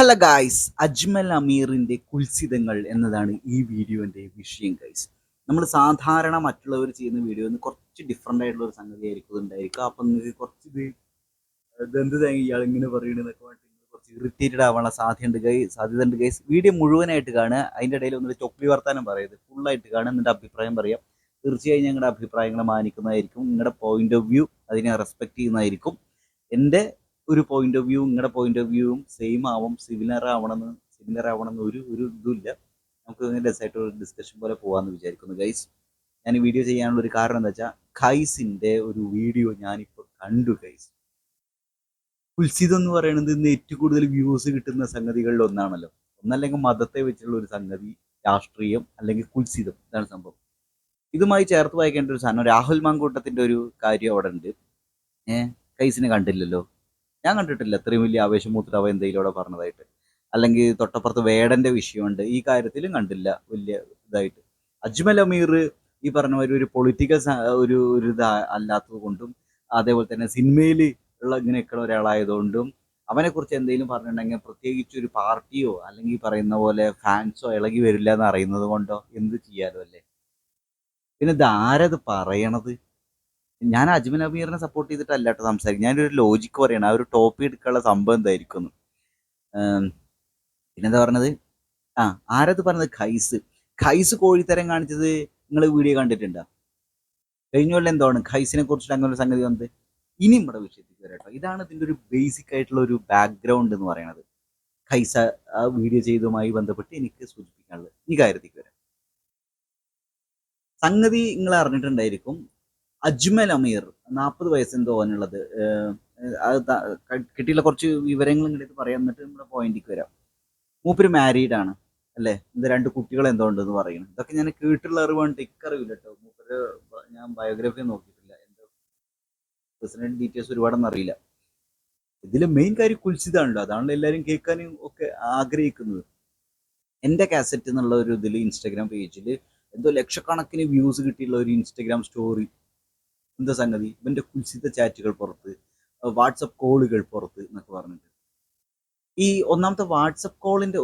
Hello guys Ajmal അമീറിന്റെ കുൽസിതങ്ങൾ എന്നതാണ് ഈ വീഡിയോന്റെ വിഷയം ഗൈസ് നമ്മൾ സാധാരണ മറ്റുള്ളവർ ചെയ്യുന്ന വീഡിയോ കുറച്ച് ഡിഫറെന്റ് ആയിട്ടുള്ള ഒരു സംഗതി ആയിരിക്കും ഉണ്ടായിരിക്കുക. അപ്പം നിങ്ങൾക്ക് കുറച്ച് ഇത് ഇതെന്ത് ഇയാൾ ഇങ്ങനെ പറയണെന്നൊക്കെ പറഞ്ഞിട്ട് കുറച്ച് ഇറിറ്റേറ്റഡ് ആവാനുള്ള സാധ്യതയുണ്ട് ഗൈ സാധ്യത ഉണ്ട് ഗൈസ് വീഡിയോ മുഴുവനായിട്ട് കാണുക. അതിന്റെ ഇടയിൽ ഒന്നൊരു ചൊപ്പി വർത്താനം പറയരുത് ഫുള്ളായിട്ട് കാണുക. എന്നിട്ട് അഭിപ്രായം പറയാം. തീർച്ചയായും ഞങ്ങളുടെ അഭിപ്രായങ്ങൾ മാനിക്കുന്നതായിരിക്കും. നിങ്ങളുടെ പോയിന്റ് ഓഫ് വ്യൂ അതിനെ റെസ്പെക്ട് ചെയ്യുന്നതായിരിക്കും. എന്റെ ഒരു പോയിന്റ് ഓഫ് വ്യൂ നിങ്ങളുടെ പോയിന്റ് ഓഫ് വ്യൂവും സെയിം ആവും. സിമിലർ ആവണമെന്ന് സിമിലർ ആവണമെന്ന് ഒരു ഒരു ഇതുമില്ല. നമുക്ക് രസമായിട്ട് ഒരു ഡിസ്കഷൻ പോലെ പോകാമെന്ന് വിചാരിക്കുന്നു. ഗൈസ് ഞാൻ ഈ വീഡിയോ ചെയ്യാനുള്ള ഒരു കാരണം എന്താ വെച്ചാൽ ഖൈസിന്റെ ഒരു വീഡിയോ ഞാനിപ്പോൾ കണ്ടു ഗൈസ് കുൽസിദ് എന്ന് പറയുന്നത് ഇന്ന് ഏറ്റവും കൂടുതൽ വ്യൂസ് കിട്ടുന്ന സംഗതികളിൽ ഒന്നാണല്ലോ. ഒന്നല്ലെങ്കിൽ മതത്തെ വെച്ചുള്ള ഒരു സംഗതി രാഷ്ട്രീയം അല്ലെങ്കിൽ കുൽസിതം ഇതാണ് സംഭവം. ഇതുമായി ചേർത്ത് വായിക്കേണ്ട ഒരു സാധനം രാഹുൽ മാങ്കൂട്ടത്തിന്റെ ഒരു കാര്യം അവിടെ ഉണ്ട് ഏഹ് കൈസിനെ കണ്ടില്ലല്ലോ. ഞാൻ കണ്ടിട്ടില്ല ഇത്രയും വലിയ ആവേശമൂത്തിട്ട് അവ എന്തെങ്കിലും അവിടെ പറഞ്ഞതായിട്ട്. അല്ലെങ്കിൽ തൊട്ടപ്പുറത്ത് വേടന്റെ വിഷയമുണ്ട്. ഈ കാര്യത്തിലും കണ്ടില്ല വലിയ ഇതായിട്ട്. അജ്മൽ അമീർ ഈ പറഞ്ഞ മാതിരി ഒരു പൊളിറ്റിക്കൽ ഒരു ഒരു ഇത് അല്ലാത്തത് കൊണ്ടും അതേപോലെ തന്നെ സിനിമയിൽ ഉള്ള ഇങ്ങനെയൊക്കെയുള്ള ഒരാളായതുകൊണ്ടും അവനെക്കുറിച്ച് എന്തെങ്കിലും പറഞ്ഞിട്ടുണ്ടെങ്കിൽ പ്രത്യേകിച്ച് ഒരു പാർട്ടിയോ അല്ലെങ്കിൽ പറയുന്ന പോലെ ഫാൻസോ ഇളകി വരില്ല എന്ന് അറിയുന്നത് കൊണ്ടോ എന്ത് ചെയ്യാലോ അല്ലേ? പിന്നെ ഇത് ആരത് പറയണത്? ഞാൻ അജ്മൽ അമീറിനെ സപ്പോർട്ട് ചെയ്തിട്ടല്ല കേട്ടോ സംസാരിക്കും ഞാനൊരു ലോജിക്ക് പറയണം. ആ ഒരു ടോപ്പിക് എടുക്കാനുള്ള സംഭവം എന്തായിരിക്കും പിന്നെന്താ പറഞ്ഞത്? ആ ആരത് പറഞ്ഞത്? ഖൈസ്. ഖൈസ് കോഴിത്തരം കാണിച്ചത് നിങ്ങൾ വീഡിയോ കണ്ടിട്ടുണ്ടോ? കഴിഞ്ഞ കൊല്ലം എന്താണ്? ഖൈസിനെ കുറിച്ചിട്ട് അങ്ങനെ ഒരു സംഗതി വന്നത്? ഇനി നമ്മുടെ വിഷയത്തിൽ വരാം ഇതാണ് ഇതിന്റെ ഒരു ബേസിക് ആയിട്ടുള്ള ഒരു ബാക്ക്ഗ്രൗണ്ട് എന്ന് പറയുന്നത്. ഖൈസ ആ വീഡിയോ ചെയ്തതുമായി ബന്ധപ്പെട്ട് എനിക്ക് സൂചിപ്പിക്കാനുള്ളത്. ഈ കാര്യത്തിലേക്ക് വരാം. സംഗതി നിങ്ങൾ അറിഞ്ഞിട്ടുണ്ടായിരിക്കും. അജ്മൽ അമീർ നാൽപ്പത് വയസ്സെന്തോ അവനുള്ളത്. അത് കിട്ടിയുള്ള കുറച്ച് വിവരങ്ങളും ഇങ്ങോട്ട് പറയാം. എന്നിട്ട് നമ്മുടെ പോയിന്റിലേക്ക് വരാം. മൂപ്പര് മാരീഡ് ആണ്. അല്ലേ? ഇത് രണ്ട് കുട്ടികൾ എന്തോ ഉണ്ടെന്ന് പറയുന്നു. ഇതൊക്കെ ഞാൻ കേട്ടുള്ള അറിവാണ്. ഇക്കറിയില്ല കേട്ടോ. മൂപ്പര് ഞാൻ ബയോഗ്രഫി നോക്കിയിട്ടില്ല. എന്തോ പ്രസിഡന്റ് ഡീറ്റെയിൽസ് ഒരുപാടൊന്നും അറിയില്ല. ഇതിലെ മെയിൻ കാര്യം കുൽസിതാണല്ലോ. അതാണല്ലോ എല്ലാവരും കേൾക്കാനും ഒക്കെ ആഗ്രഹിക്കുന്നത്. എന്റെ കാസറ്റ് എന്നുള്ള ഒരു ഇതിൽ ഇൻസ്റ്റാഗ്രാം പേജിൽ എന്തോ ലക്ഷക്കണക്കിന് വ്യൂസ് കിട്ടിയുള്ള ഒരു ഇൻസ്റ്റാഗ്രാം സ്റ്റോറി എന്താ സംഗതി? ഇവന്റെ കുൽസിത ചാറ്റുകൾ പുറത്ത് വാട്സപ്പ് കോളുകൾ പുറത്ത് എന്നൊക്കെ പറഞ്ഞിട്ട്. ഈ ഒന്നാമത്തെ വാട്സപ്പ് കോളിന്റെ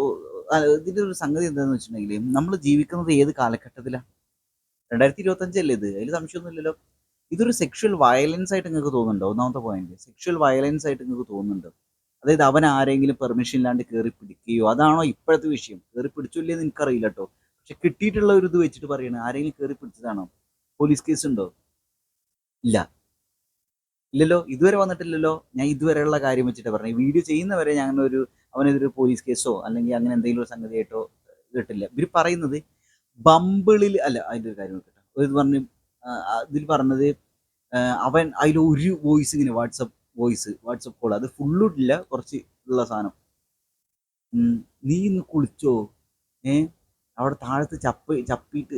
ഇതിന്റെ ഒരു സംഗതി എന്താന്ന് വെച്ചിട്ടുണ്ടെങ്കിൽ നമ്മൾ ജീവിക്കുന്നത് ഏത് കാലഘട്ടത്തിലാണ് രണ്ടായിരത്തി ഇരുപത്തി അഞ്ചല്ലേ ഇത്? അതിൽ സംശയമൊന്നുമില്ലല്ലോ. ഇതൊരു സെക്ഷൽ വയലൻസ് ആയിട്ട് നിങ്ങൾക്ക് തോന്നുന്നുണ്ടോ? ഒന്നാമത്തെ പോയിന്റ് സെക്ഷൽ വയലൻസ് ആയിട്ട് നിങ്ങൾക്ക് തോന്നുന്നുണ്ടോ? അതായത് അവൻ ആരെങ്കിലും പെർമിഷൻ ഇല്ലാണ്ട് കയറി പിടിക്കുകയോ അതാണോ ഇപ്പോഴത്തെ വിഷയം? കയറി പിടിച്ചില്ലേ എന്ന് എനിക്കറിയില്ല കേട്ടോ പക്ഷെ കിട്ടിയിട്ടുള്ള ഒരു ഇത് വെച്ചിട്ട് പറയണേ ആരെങ്കിലും കയറി പിടിച്ചതാണോ? പോലീസ് കേസ് ഉണ്ടോ? ഇല്ല. ഇല്ലല്ലോ ഇതുവരെ വന്നിട്ടില്ലല്ലോ. ഞാൻ ഇതുവരെയുള്ള കാര്യം വെച്ചിട്ട് പറഞ്ഞു ഈ വീഡിയോ ചെയ്യുന്നവരെ ഞാൻ ഒരു അവനെതിരെ പോലീസ് കേസോ അല്ലെങ്കിൽ അങ്ങനെ എന്തെങ്കിലും ഒരു സംഗതിയായിട്ടോ കേട്ടില്ല. ഇവർ പറയുന്നത് ബമ്പിളിൽ അല്ല അതിന്റെ ഒരു കാര്യം കേട്ടോ പറഞ്ഞു ഇതിൽ പറഞ്ഞത് അവൻ അതിൽ ഒരു വോയിസ് ഇങ്ങനെ വാട്സപ്പ് വോയിസ് വാട്സപ്പ് കോൾ അത് ഫുള്ളിട്ടില്ല കുറച്ച് ഉള്ള സാധനം. നീ ഇന്ന് കുളിച്ചോ? ഏ? അവിടെ താഴത്ത് ചപ്പ് ചപ്പിട്ട്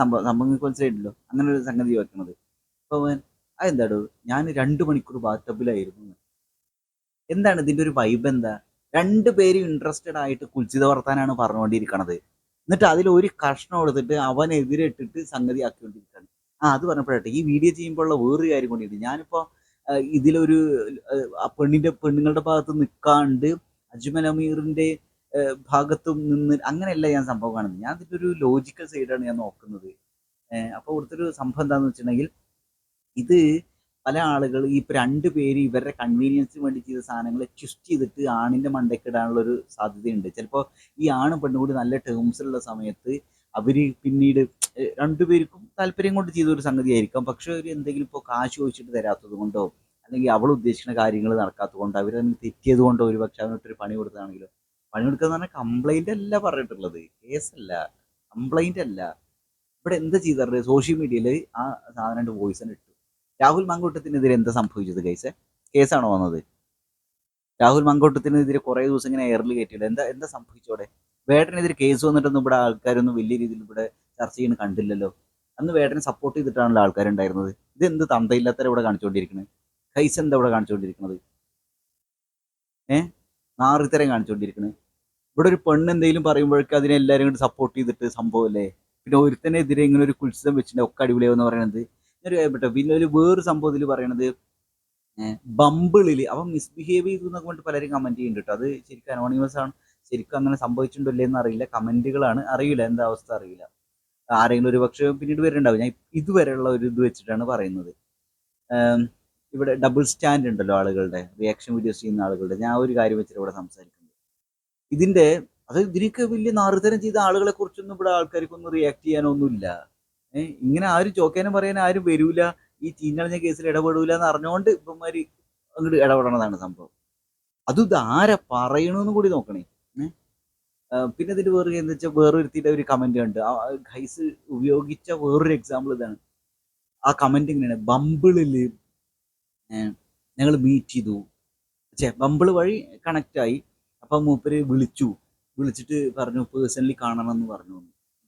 സംഭവം സംഭവം മനസ്സിലായിട്ടില്ലല്ലോ മനസ്സിലായിട്ടല്ലോ? അങ്ങനെ ഒരു സംഗതി വെക്കണത്. അവൻ അതെന്താടോ ഞാൻ രണ്ട് മണിക്കൂർ ബാത്തബിലായിരുന്നു എന്താണ് ഇതിന്റെ ഒരു വൈബ് എന്താ? രണ്ട് പേരും ഇൻട്രസ്റ്റഡ് ആയിട്ട് കുൽസിത വർത്താനാണ് പറഞ്ഞുകൊണ്ടിരിക്കണത്. എന്നിട്ട് അതിൽ ഒരു കഷ്ണം എടുത്തിട്ട് അവനെതിരെ ഇട്ടിട്ട് സംഗതി ആക്കിക്കൊണ്ടിരിക്കുകയാണ്. ആ അത് പറഞ്ഞപ്പോഴട്ടെ ഈ വീഡിയോ ചെയ്യുമ്പോഴുള്ള വേറൊരു കാര്യം കൊണ്ടിരുന്നു ഞാനിപ്പോൾ ഇതിലൊരു പെണ്ണിന്റെ പെണ്ണുങ്ങളുടെ ഭാഗത്ത് നിൽക്കാണ്ട് അജ്മൽ അമീറിന്റെ ഭാഗത്തും നിന്ന് അങ്ങനെയല്ല ഞാൻ സംഭവം കാണുന്നത്. ഞാൻ ഇതിന്റെ ഒരു ലോജിക്കൽ സൈഡാണ് ഞാൻ നോക്കുന്നത്. അപ്പോൾ ഇവിടുത്തെ ഒരു സംഭവം എന്താണെന്ന് വെച്ചിട്ടുണ്ടെങ്കിൽ ഇത് പല ആളുകൾ ഈ രണ്ട് പേര് ഇവരുടെ കൺവീനിയൻസിന് വേണ്ടി ചെയ്ത സാധനങ്ങളെ ട്വിസ്റ്റ് ചെയ്തിട്ട് ആണിന്റെ മണ്ടയ്ക്ക് ഒരു സാധ്യതയുണ്ട്. ചിലപ്പോൾ ഈ ആണ് പെണ്ണുകൂടി നല്ല ടേംസിലുള്ള സമയത്ത് അവർ പിന്നീട് രണ്ടുപേർക്കും താല്പര്യം കൊണ്ട് ചെയ്ത ഒരു സംഗതി ആയിരിക്കാം. പക്ഷെ അവർ എന്തെങ്കിലും ഇപ്പോൾ കാശ് ചോദിച്ചിട്ട് തരാത്തത് കൊണ്ടോ അല്ലെങ്കിൽ അവൾ ഉദ്ദേശിക്കുന്ന കാര്യങ്ങൾ നടക്കാത്തത് കൊണ്ടോ അവർ അതിന് തെറ്റിയത് കൊണ്ടോ ഒരു പക്ഷെ അവനൊട്ടൊരു പണി കൊടുത്തതാണെങ്കിലോ പണി കൊടുക്കുക എന്ന് പറഞ്ഞാൽ കംപ്ലൈന്റ് അല്ല പറഞ്ഞിട്ടുള്ളത്. കേസല്ല കംപ്ലൈന്റ് അല്ല. ഇവിടെ എന്താ ചെയ്തത്? സോഷ്യൽ മീഡിയയിൽ ആ സാധനം വോയിസ് തന്നെ രാഹുൽ മങ്കൂട്ടത്തിനെതിരെ എന്താ സംഭവിച്ചത് കേസ് കേസാണോ വന്നത്? രാഹുൽ മങ്കോട്ടത്തിനെതിരെ കുറെ ദിവസം ഇങ്ങനെ എയറിൽ കയറ്റിയിട്ട് എന്താ എന്താ സംഭവിച്ചോടെ വേട്ടനെതിരെ കേസ് വന്നിട്ടൊന്നും ഇവിടെ ആൾക്കാരൊന്നും വലിയ രീതിയിൽ ഇവിടെ ചർച്ച ചെയ്യുന്ന കണ്ടില്ലല്ലോ. അന്ന് വേട്ടനെ സപ്പോർട്ട് ചെയ്തിട്ടാണല്ലോ ആൾക്കാരുണ്ടായിരുന്നത്. ഇത് എന്ത് തന്തയില്ലാത്തവരെ ഇവിടെ കാണിച്ചുകൊണ്ടിരിക്കുന്നത് കൈസ് എന്താ ഇവിടെ കാണിച്ചുകൊണ്ടിരിക്കുന്നത് ഏ? നാറിത്തരം കാണിച്ചുകൊണ്ടിരിക്കുന്നത് ഇവിടെ ഒരു പെണ്ണ് എന്തെങ്കിലും പറയുമ്പോഴേക്കും അതിനെ എല്ലാവരും കൂടി സപ്പോർട്ട് ചെയ്തിട്ട് സംഭവമല്ലേ പിന്നെ ഒരുത്തനെതിരെ ഇങ്ങനെ ഒരു കുത്സം വെച്ചിട്ടുണ്ടെങ്കിൽ ഒക്കെ അടിപൊളിയാവെന്ന് പറയുന്നത്. ഒരു കാര്യപ്പെട്ടു പിന്നെ ഒരു വേറൊരു സംഭവത്തിൽ പറയണത് ബമ്പിളിൽ അവൻ മിസ്ബിഹേവ് ചെയ്തു എന്നൊക്കെ പലരും കമന്റ് ചെയ്യുന്നുണ്ട് കേട്ടോ അത് ശരിക്കും അനോണിമസ് ആണ്. ശരിക്കും അങ്ങനെ സംഭവിച്ചിട്ടുണ്ടോ എന്ന് അറിയില്ല. കമന്റുകളാണ്. അറിയില്ല. എന്താ അവസ്ഥ അറിയില്ല. ആരെങ്കിലും ഒരു പക്ഷേ പിന്നീട് വരുന്നുണ്ടാവും. ഞാൻ ഇതുവരെയുള്ള ഒരു ഇത് വെച്ചിട്ടാണ് പറയുന്നത്. ഇവിടെ ഡബിൾ സ്റ്റാൻഡ് ഉണ്ടല്ലോ ആളുകളുടെ. റിയാക്ഷൻ വീഡിയോസ് ചെയ്യുന്ന ആളുകളുടെ. ഞാൻ ഒരു കാര്യം വെച്ചിട്ട് ഇവിടെ സംസാരിക്കുന്നത് ഇതിന്റെ അത് ഇതിനൊക്കെ വലിയ നാറുതരം ചെയ്ത ആളുകളെ കുറിച്ചൊന്നും ഇവിടെ ആൾക്കാർക്കൊന്നും റിയാക്ട് ചെയ്യാനൊന്നുമില്ല. ഇങ്ങനെ ആരും ചോക്കാനും പറയാൻ ആരും വരൂല. ഈ ചീഞ്ഞളിഞ്ഞ കേസിൽ ഇടപെടൂല എന്ന് അറിഞ്ഞുകൊണ്ട് ഇപ്പന്മാര് അങ്ങോട്ട് ഇടപെടണതാണ് സംഭവം. അത് ഇത് ആരെ പറയണമെന്ന് കൂടി നോക്കണേ. പിന്നെ ഇതിന്റെ വേറെ എന്താ വെച്ചാൽ വേറൊരുത്തിയുടെ ഒരു കമന്റ് ഉണ്ട് ആ ഗൈസ് ഉപയോഗിച്ച വേറൊരു എക്സാമ്പിൾ ഇതാണ്. ആ കമന്റ് ഇങ്ങനെയാണ്. ബമ്പിളിൽ ഞങ്ങൾ മീറ്റ് ചെയ്തു. ചേ ബമ്പിൾ വഴി കണക്ട് ആയി. അപ്പം മൂപ്പര് വിളിച്ചു. വിളിച്ചിട്ട് പറഞ്ഞു പേഴ്സണലി കാണണം എന്ന് പറഞ്ഞു.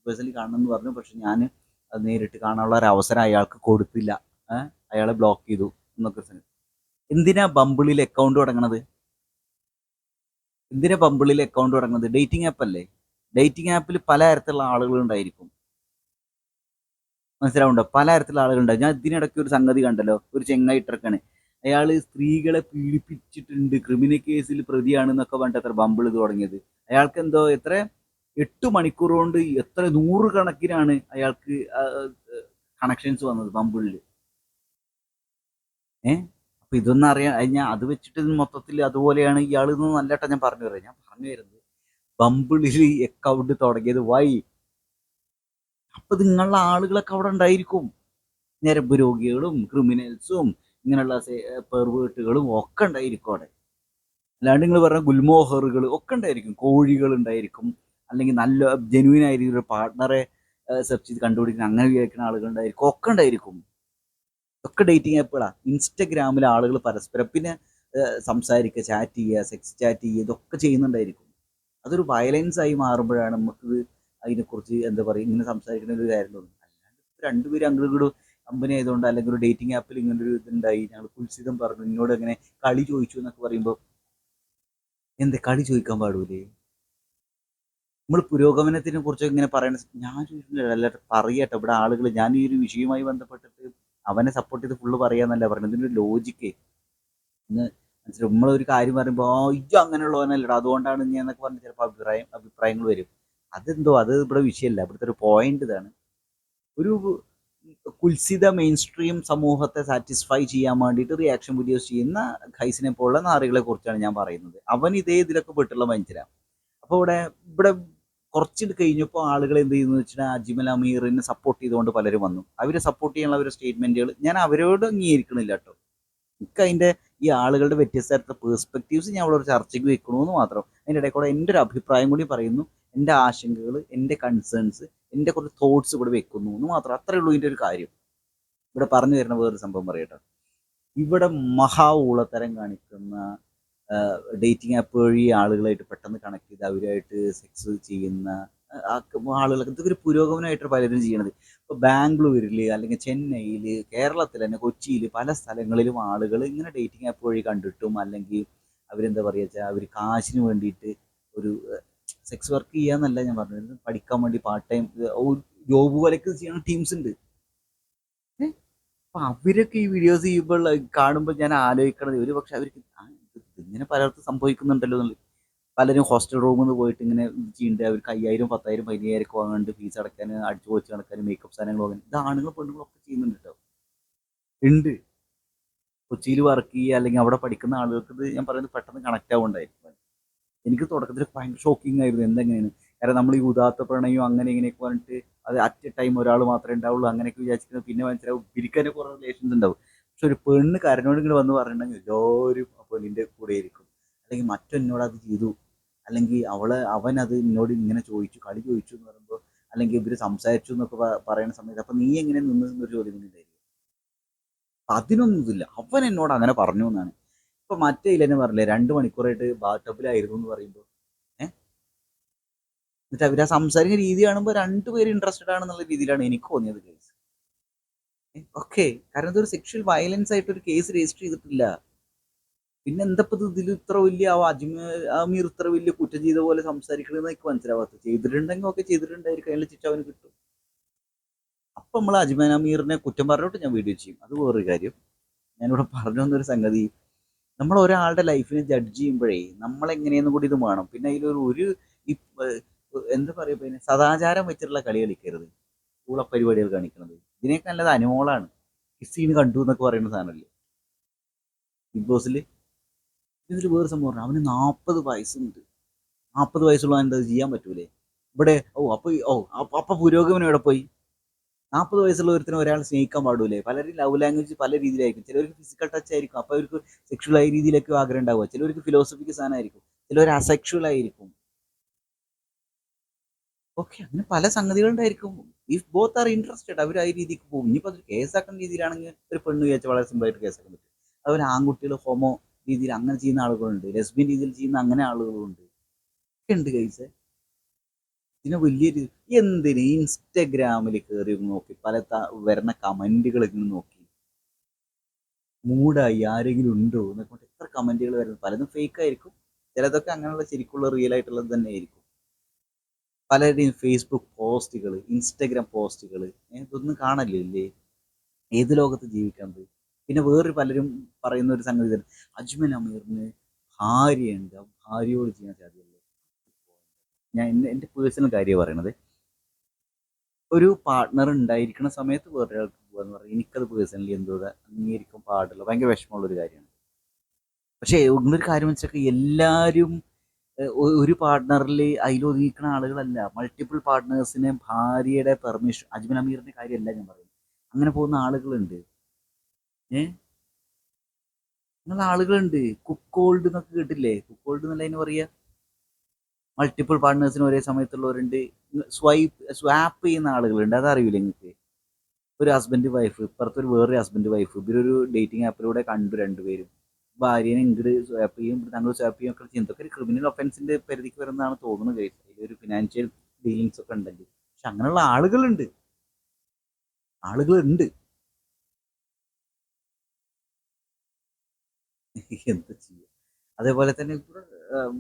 പേഴ്സണലി കാണണം എന്ന് പറഞ്ഞു. പക്ഷെ ഞാൻ അത് നേരിട്ട് കാണാനുള്ള ഒരു അവസരം അയാൾക്ക് കൊടുത്തില്ല. അയാളെ ബ്ലോക്ക് ചെയ്തു എന്നൊക്കെ. എന്തിനാ ബമ്പിളിൽ അക്കൗണ്ട് തുടങ്ങണത്? എന്തിനാ ബമ്പിളിൽ അക്കൗണ്ട് തുടങ്ങുന്നത് ഡേറ്റിംഗ് ആപ്പ് അല്ലേ? ഡേറ്റിംഗ് ആപ്പിൽ പല തരത്തിലുള്ള ആളുകൾ ഉണ്ടായിരിക്കും. മനസ്സിലാവുണ്ടോ പല തരത്തിലുള്ള ഞാൻ ഇതിനിടയ്ക്ക് ഒരു സംഗതി കണ്ടല്ലോ. ഒരു ചെങ്ങായി ഇട്ടിറക്കാണ് അയാൾ സ്ത്രീകളെ പീഡിപ്പിച്ചിട്ടുണ്ട്. ക്രിമിനൽ കേസിൽ പ്രതിയാണെന്നൊക്കെ പറഞ്ഞിട്ട് എത്ര ബമ്പിൾ തുടങ്ങിയത്. അയാൾക്ക് എന്തോ എത്ര? എട്ട് മണിക്കൂർ കൊണ്ട് എത്ര നൂറ് കണക്കിനാണ് അയാൾക്ക് കണക്ഷൻസ് വന്നത് ബമ്പിളിൽ ഏ? അപ്പൊ ഇതൊന്നും അറിയാൻ ഞാൻ അത് വെച്ചിട്ട് മൊത്തത്തിൽ അതുപോലെയാണ് ഇയാൾ നല്ലട്ട നല്ലട്ടാ ഞാൻ പറഞ്ഞു തരാം. ഞാൻ പറഞ്ഞു തരുന്നത് ബമ്പിളിൽ അക്കൗണ്ട് തുടങ്ങിയത്. വൈ അപ്പൊ നിങ്ങളുടെ ആളുകളൊക്കെ അവിടെ ഉണ്ടായിരിക്കും. ഞരമ്പ് രോഗികളും ക്രിമിനൽസും ഇങ്ങനെയുള്ള പെർവേട്ടുകളും ഒക്കെ ഉണ്ടായിരിക്കും അവിടെ. അല്ലാണ്ട് നിങ്ങൾ പറഞ്ഞ ഗുൽമോഹറുകൾ ഒക്കെ ഉണ്ടായിരിക്കും. കോഴികൾ ഉണ്ടായിരിക്കും അല്ലെങ്കിൽ നല്ല ജെനുവിൻ ആയിരിക്കും ഒരു പാർട്ട്ണറെ സെർച്ച് ചെയ്ത് കണ്ടുപിടിക്കുന്ന അങ്ങനെ വിചാരിക്കുന്ന ആളുകൾ ഉണ്ടായിരിക്കും. ഒക്കെ ഉണ്ടായിരിക്കും. ഒക്കെ ഡേറ്റിംഗ് ആപ്പുകളാ ഇൻസ്റ്റഗ്രാമിൽ ആളുകൾ പരസ്പരം പിന്നെ സംസാരിക്കുക ചാറ്റ് ചെയ്യുക സെക്സ് ചാറ്റ് ചെയ്യുക ഇതൊക്കെ ചെയ്യുന്നുണ്ടായിരിക്കും. അതൊരു വയലൻസ് ആയി മാറുമ്പോഴാണ് നമുക്ക് അതിനെക്കുറിച്ച് എന്താ പറയുക ഇങ്ങനെ സംസാരിക്കുന്ന ഒരു കാര്യം തോന്നുന്നത്. അല്ലാണ്ട് രണ്ടുപേരും അങ്ങോട്ട് ഇങ്ങോട്ട് കമ്പനി ആയതുകൊണ്ട് അല്ലെങ്കിൽ ഒരു ഡേറ്റിംഗ് ആപ്പിൽ ഇങ്ങനെ ഒരു ഇതുണ്ടായി. ഞങ്ങൾ കുൽസിതം പറഞ്ഞു. എന്നോട് അങ്ങനെ കളി ചോദിച്ചു എന്നൊക്കെ പറയുമ്പോൾ എന്താ കളി ചോദിക്കാൻ പാടൂലേ? നമ്മൾ പുരോഗമനത്തിനെ കുറിച്ച് ഇങ്ങനെ പറയണ ഞാൻ പറയട്ടെ ഇവിടെ ആളുകൾ ഞാൻ ഈ ഒരു വിഷയവുമായി ബന്ധപ്പെട്ടിട്ട് അവനെ സപ്പോർട്ട് ചെയ്ത് ഫുള്ള് പറയാന്നല്ല പറയുന്നത് ഇതിന്റെ ലോജിക്ക് ഇന്ന് മനസ്സിലായി നമ്മളൊരു കാര്യം പറയുമ്പോൾ ഇജ്ജ് അങ്ങനെയുള്ളവനല്ലടാ. അതുകൊണ്ടാണ് ഞാൻ എന്നൊക്കെ പറഞ്ഞ് ചിലപ്പോൾ അഭിപ്രായം അഭിപ്രായങ്ങൾ വരും. അതെന്തോ അത് ഇവിടെ വിഷയമല്ല ഇവിടുത്തെ ഒരു പോയിന്റ് ഇതാണ്. ഒരു കുൽസിത മെയിൻ സ്ട്രീം സമൂഹത്തെ സാറ്റിസ്ഫൈ ചെയ്യാൻ വേണ്ടിയിട്ട് റിയാക്ഷൻ വീഡിയോസ് ചെയ്യുന്ന ഖൈസിനെ പോലുള്ള നാറികളെ കുറിച്ചാണ് ഞാൻ പറയുന്നത്. അവൻ ഇതേ ഇതിലൊക്കെ പെട്ടുള്ള മനുഷ്യരാണ് അപ്പോൾ ഇവിടെ ഇവിടെ കുറച്ചിട്ട് കഴിഞ്ഞപ്പോൾ ആളുകൾ എന്ത് ചെയ്യുന്നു വെച്ചാൽ അജ്മൽ അമീറിനെ സപ്പോർട്ട് ചെയ്തുകൊണ്ട് പലരും വന്നു. അവരെ സപ്പോർട്ട് ചെയ്യാനുള്ള അവരുടെ സ്റ്റേറ്റ്മെന്റുകൾ ഞാൻ അവരോട് അംഗീകരിക്കണില്ല കേട്ടോ. എനിക്ക് അതിന്റെ ഈ ആളുകളുടെ വ്യത്യസ്ത പേഴ്സ്പെക്റ്റീവ്സ് ഞാൻ അവിടെ ഒരു ചർച്ചയ്ക്ക് വെക്കണമെന്ന് മാത്രം. അതിന്റെ ഇടയിൽ കൂടെ എന്റെ ഒരു അഭിപ്രായം കൂടി പറയുന്നു. എന്റെ ആശങ്കകൾ എന്റെ കൺസേൺസ് എന്റെ കുറച്ച് തോട്ട്സ് ഇവിടെ വെക്കുന്നു എന്ന് മാത്രം. അത്രേ ഉള്ളൂ ഇതിന്റെ ഒരു കാര്യം. ഇവിടെ പറഞ്ഞു തരുന്ന വേറൊരു സംഭവം പറയട്ടെ. ഇവിടെ മഹാ ഊളത്തരം കാണിക്കുന്ന ഡേറ്റിംഗ് ആപ്പ് വഴി ആളുകളായിട്ട് പെട്ടെന്ന് കണക്ട് ചെയ്ത് അവരുമായിട്ട് സെക്സ് ചെയ്യുന്ന ആളുകളൊക്കെ ഇതൊക്കെ ഒരു പുരോഗമനമായിട്ട് പലരും ചെയ്യണത് ഇപ്പൊ ബാംഗ്ലൂരിൽ അല്ലെങ്കിൽ ചെന്നൈയിൽ കേരളത്തിൽ തന്നെ കൊച്ചിയിൽ പല സ്ഥലങ്ങളിലും ആളുകൾ ഇങ്ങനെ ഡേറ്റിംഗ് ആപ്പ് വഴി കണ്ടിട്ടും അല്ലെങ്കിൽ അവരെന്താ പറയുക അവർ കാശിന് വേണ്ടിയിട്ട് ഒരു സെക്സ് വർക്ക് ചെയ്യാന്നല്ല ഞാൻ പറഞ്ഞത് പഠിക്കാൻ വേണ്ടി പാർട്ട് ടൈം ജോബ് പോലെയൊക്കെ ചെയ്യുന്ന ടീംസ് ഉണ്ട്? അപ്പൊ അവരൊക്കെ ഈ വീഡിയോസ് ചെയ്യുമ്പോൾ കാണുമ്പോൾ ഞാൻ ആലോചിക്കണത് ഒരു പക്ഷെ അവർക്ക് ഇങ്ങനെ പലർക്കും സംഭവിക്കുന്നുണ്ടല്ലോ എന്നുള്ളത്. പലരും ഹോസ്റ്റൽ റൂമിൽ നിന്ന് പോയിട്ട് ഇങ്ങനെ അവർ അവർക്ക് അയ്യായിരം പത്തായിരം പതിനായിരം ഒക്കെ വാങ്ങാണ്ട് ഫീസ് അടക്കാൻ അടിച്ചു പൊളിച്ച് നടക്കാൻ മേക്കപ്പ് സാധനങ്ങൾ വാങ്ങാൻ ഇത് ആണുങ്ങളും പെണ്ണുങ്ങളും ഒക്കെ ചെയ്യുന്നുണ്ട് കേട്ടോ ഉണ്ട് കൊച്ചിയിൽ വർക്ക് ചെയ്യുക അല്ലെങ്കിൽ അവിടെ പഠിക്കുന്ന ആളുകൾക്ക് ഇത് ഞാൻ പറയുന്നത് പെട്ടെന്ന് കണക്ട് ആവുണ്ടായിരിക്കും. എനിക്ക് തുടക്കത്തിൽ ഭയങ്കര ഷോക്കിംഗ് ആയിരുന്നു. എന്തെങ്ങനെയാണ്? കാരണം നമ്മൾ ഈ ഉദാത്ത പ്രണയം അങ്ങനെ ഇങ്ങനെയൊക്കെ പറഞ്ഞിട്ട് അത് അറ്റ് ടൈം ഒരാൾ മാത്രമേ ഉണ്ടാവുള്ളൂ. അങ്ങനെയൊക്കെ വിചാരിച്ചിട്ട് പിന്നെ മനസ്സിലാവും. ഇരിക്കാനൊക്കെ കുറേ റിലേഷൻസ് ഉണ്ടാവും. പക്ഷെ ഒരു പെണ്ണ് കരനോട് ഇങ്ങനെ വന്ന് പറഞ്ഞിട്ടുണ്ടെങ്കിൽ എല്ലാവരും ആ പെണ്ണിന്റെ കൂടെ ഇരിക്കും അല്ലെങ്കിൽ മറ്റൊന്നോട് അത് ചെയ്തു. അല്ലെങ്കിൽ അവൾ അവൻ അത് എന്നോട് ഇങ്ങനെ ചോദിച്ചു കളി ചോദിച്ചു എന്ന് പറയുമ്പോൾ അല്ലെങ്കിൽ ഇവർ സംസാരിച്ചു എന്നൊക്കെ പറയുന്ന സമയത്ത് അപ്പൊ നീ എങ്ങനെ നിന്ന് എന്നൊരു ചോദ്യം ഉണ്ടായിരിക്കും അതിനൊന്നും ഇതില്ല. അവൻ എന്നോട് അങ്ങനെ പറഞ്ഞു എന്നാണ്. ഇപ്പൊ മറ്റേ ഇല്ലെന്നെ പറഞ്ഞില്ലേ രണ്ട് മണിക്കൂറായിട്ട് ബാത്തപ്പിലായിരുന്നു എന്ന് പറയുമ്പോൾ. ഏഹ് എന്നിട്ട് അവർ ആ സംസാരിക്കുന്ന രീതി കാണുമ്പോൾ രണ്ടുപേരും ഇൻട്രസ്റ്റഡ് ആണെന്നുള്ള രീതിയിലാണ് എനിക്ക് തോന്നിയത് കേസ് ഓക്കെ. കാരണം ഇതൊരു സെക്ഷൽ വയലൻസ് ആയിട്ട് ഒരു കേസ് രജിസ്റ്റർ ചെയ്തിട്ടില്ല. പിന്നെ എന്തപ്പത് ഇത് ഇതിൽ ഇത്ര വലിയ ആ അജ്മീർ അമീർ ഇത്ര വലിയ കുറ്റം ചെയ്ത പോലെ സംസാരിക്കണമെന്ന് എനിക്ക് മനസ്സിലാവാത്തത്. ചെയ്തിട്ടുണ്ടെങ്കിൽ ഒക്കെ ചെയ്തിട്ടുണ്ടായിരിക്കും. അതിൽ ചിറ്റ് അവന് കിട്ടും. അപ്പൊ നമ്മൾ അജ്മാൻ അമീറിനെ കുറ്റം പറഞ്ഞിട്ട് ഞാൻ വീഡിയോ ചെയ്യും. അത് വേറൊരു കാര്യം. ഞാനിവിടെ പറഞ്ഞു വന്നൊരു സംഗതി. നമ്മൾ ഒരാളുടെ ലൈഫിനെ ജഡ്ജ് ചെയ്യുമ്പോഴേ നമ്മളെങ്ങനെയെന്നും കൂടി ഇത് വേണം. പിന്നെ അതിലൊരു ഒരു എന്താ പറയുക പിന്നെ സദാചാരം വെച്ചിട്ടുള്ള കളി കളിക്കരുത്. ഊളപ്പരിപാടികൾ കാണിക്കുന്നത് ഇതിനേക്കാൾ നല്ലത് അനുമോളാണ്. കിസ്സീന് കണ്ടു എന്നൊക്കെ പറയുന്ന സാധനമല്ലേ? ബിഗ് ബോസിൽ ഇതിൽ വേറെ സംഭവം പറഞ്ഞു അവന് നാൽപ്പത് വയസ്സുണ്ട്. നാൽപ്പത് വയസ്സുള്ള എന്താ ചെയ്യാൻ പറ്റൂലേ? ഇവിടെ ഓ അപ്പോൾ ഓ അപ്പൊ പുരോഗമനം എവിടെ പോയി? നാൽപ്പത് വയസ്സുള്ള ഒരുത്തിന് ഒരാൾ സ്നേഹിക്കാൻ പാടൂലേ? പലരും ലവ് ലാംഗ്വേജ് പല രീതിയിലായിരിക്കും. ചിലവർക്ക് ഫിസിക്കൽ ടച്ച് ആയിരിക്കും. അപ്പൊ അവർക്ക് സെക്ഷുവൽ ആയ രീതിയിലേക്ക് ആഗ്രഹം ഉണ്ടാവുക. ചിലവർക്ക് ഫിലോസഫിക്ക് സാധനമായിരിക്കും. ചിലവർ അസെക്ഷുവൽ ആയിരിക്കും. ഓക്കെ അങ്ങനെ പല സംഗതികളുണ്ടായിരിക്കും. ഇഫ് ബോത്ത് ആർ ഇൻട്രസ്റ്റഡ് അവർ ആ രീതിക്ക് പോകും. ഇനിയിപ്പോൾ അത് കേസാക്കുന്ന രീതിയിലാണെങ്കിൽ ഒരു പെണ്ണ് വിചാരിച്ച വളരെ സിമ്പിളായിട്ട് കേസാക്കാൻ പറ്റും. അതുപോലെ ആൺകുട്ടികൾ ഹോമോ രീതിയിൽ അങ്ങനെ ചെയ്യുന്ന ആളുകളുണ്ട്. ലെസ്ബിയൻ രീതിയിൽ ചെയ്യുന്ന അങ്ങനെ ആളുകളുണ്ട്. ഉണ്ട് കൈസ് ഇതിനെ വലിയ രീതി എന്തിന്? ഇൻസ്റ്റഗ്രാമിൽ കയറി നോക്കി. പല വരുന്ന കമന്റുകൾ ഇങ്ങനെ നോക്കി. മൂടായി ആരെങ്കിലും ഉണ്ടോ? എന്നൊക്കെ എത്ര കമന്റുകൾ വരുന്നത് പലതും ഫേക്ക് ആയിരിക്കും. ചിലതൊക്കെ അങ്ങനെയുള്ള ശരിക്കുള്ള റിയൽ ആയിട്ടുള്ളത് തന്നെ ആയിരിക്കും പലരുടെയും ഫേസ്ബുക്ക് പോസ്റ്റുകൾ ഇൻസ്റ്റഗ്രാം പോസ്റ്റുകൾ ഇതൊന്നും കാണലില്ലേ ഏത് ലോകത്ത് ജീവിക്കുന്നത് പിന്നെ വേറൊരു പലരും പറയുന്ന ഒരു സംഗതി അജ്മൽ അമീറിന് ഭാര്യയുണ്ട്. ഭാര്യയോട് ചെയ്യാൻ സാധ്യതയുള്ളൂ ഞാൻ എന്റെ എന്റെ പേഴ്സണൽ കാര്യം പറയണത്. ഒരു പാർട്ണർ ഉണ്ടായിരിക്കുന്ന സമയത്ത് വേറൊരാൾക്ക് പോകാന്ന് പറയും. എനിക്കത് പേഴ്സണലി എന്തോ അംഗീകരിക്കാൻ പാടില്ല. ഭയങ്കര വിഷമമുള്ളൊരു കാര്യമാണ്. പക്ഷേ ഇങ്ങനൊരു കാര്യം വെച്ചാൽ എല്ലാവരും ഒരു പാർട്ട്ണറിൽ അതിലൊതുങ്ങിക്കുന്ന ആളുകളല്ല. മൾട്ടിപ്പിൾ പാർട്ട്നേഴ്സിന് ഭാര്യയുടെ പെർമിഷൻ അജ്മൽ അമീറിന്റെ കാര്യമല്ല ഞാൻ പറയുന്നത്. അങ്ങനെ പോകുന്ന ആളുകളുണ്ട്. ഏ? അങ്ങനെ ആളുകളുണ്ട്. കുക്കോൾഡ് എന്നൊക്കെ കേട്ടില്ലേ? കുക്കോൾഡ് എന്നല്ല അതിന് പറയാ? മൾട്ടിപ്പിൾ പാർട്ട്നേഴ്സിന് ഒരേ സമയത്തുള്ളവരുണ്ട്. സ്വൈപ്പ് സ്വാപ്പ് ചെയ്യുന്ന ആളുകളുണ്ട്. അതറിയില്ല നിങ്ങൾക്ക്? ഒരു ഹസ്ബൻഡ് വൈഫ് ഇപ്പുറത്തൊരു വേറൊരു ഹസ്ബൻഡ് വൈഫ് ഇവരൊരു ഡേറ്റിംഗ് ആപ്പിലൂടെ കണ്ടു രണ്ടുപേരും. ഭാര്യനെ ഇങ്ങോട്ട് സ്വാപ്പ് ചെയ്യും തങ്ങൾ സ്വാപ്പ് ചെയ്യും ഒക്കെ ചെയ്യും. ഇതൊക്കെ ഒരു ക്രിമിനൽ ഒഫൻസിന്റെ പരിധിക്ക് വരുന്നതാണ് തോന്നുന്നത് guys. ഒരു ഫിനാൻഷ്യൽ ഡീലിങ്സ് ഒക്കെ ഉണ്ടെങ്കിൽ. പക്ഷെ അങ്ങനെയുള്ള ആളുകളുണ്ട്. ആളുകളുണ്ട്. എന്താ ചെയ്യുക അതേപോലെ തന്നെ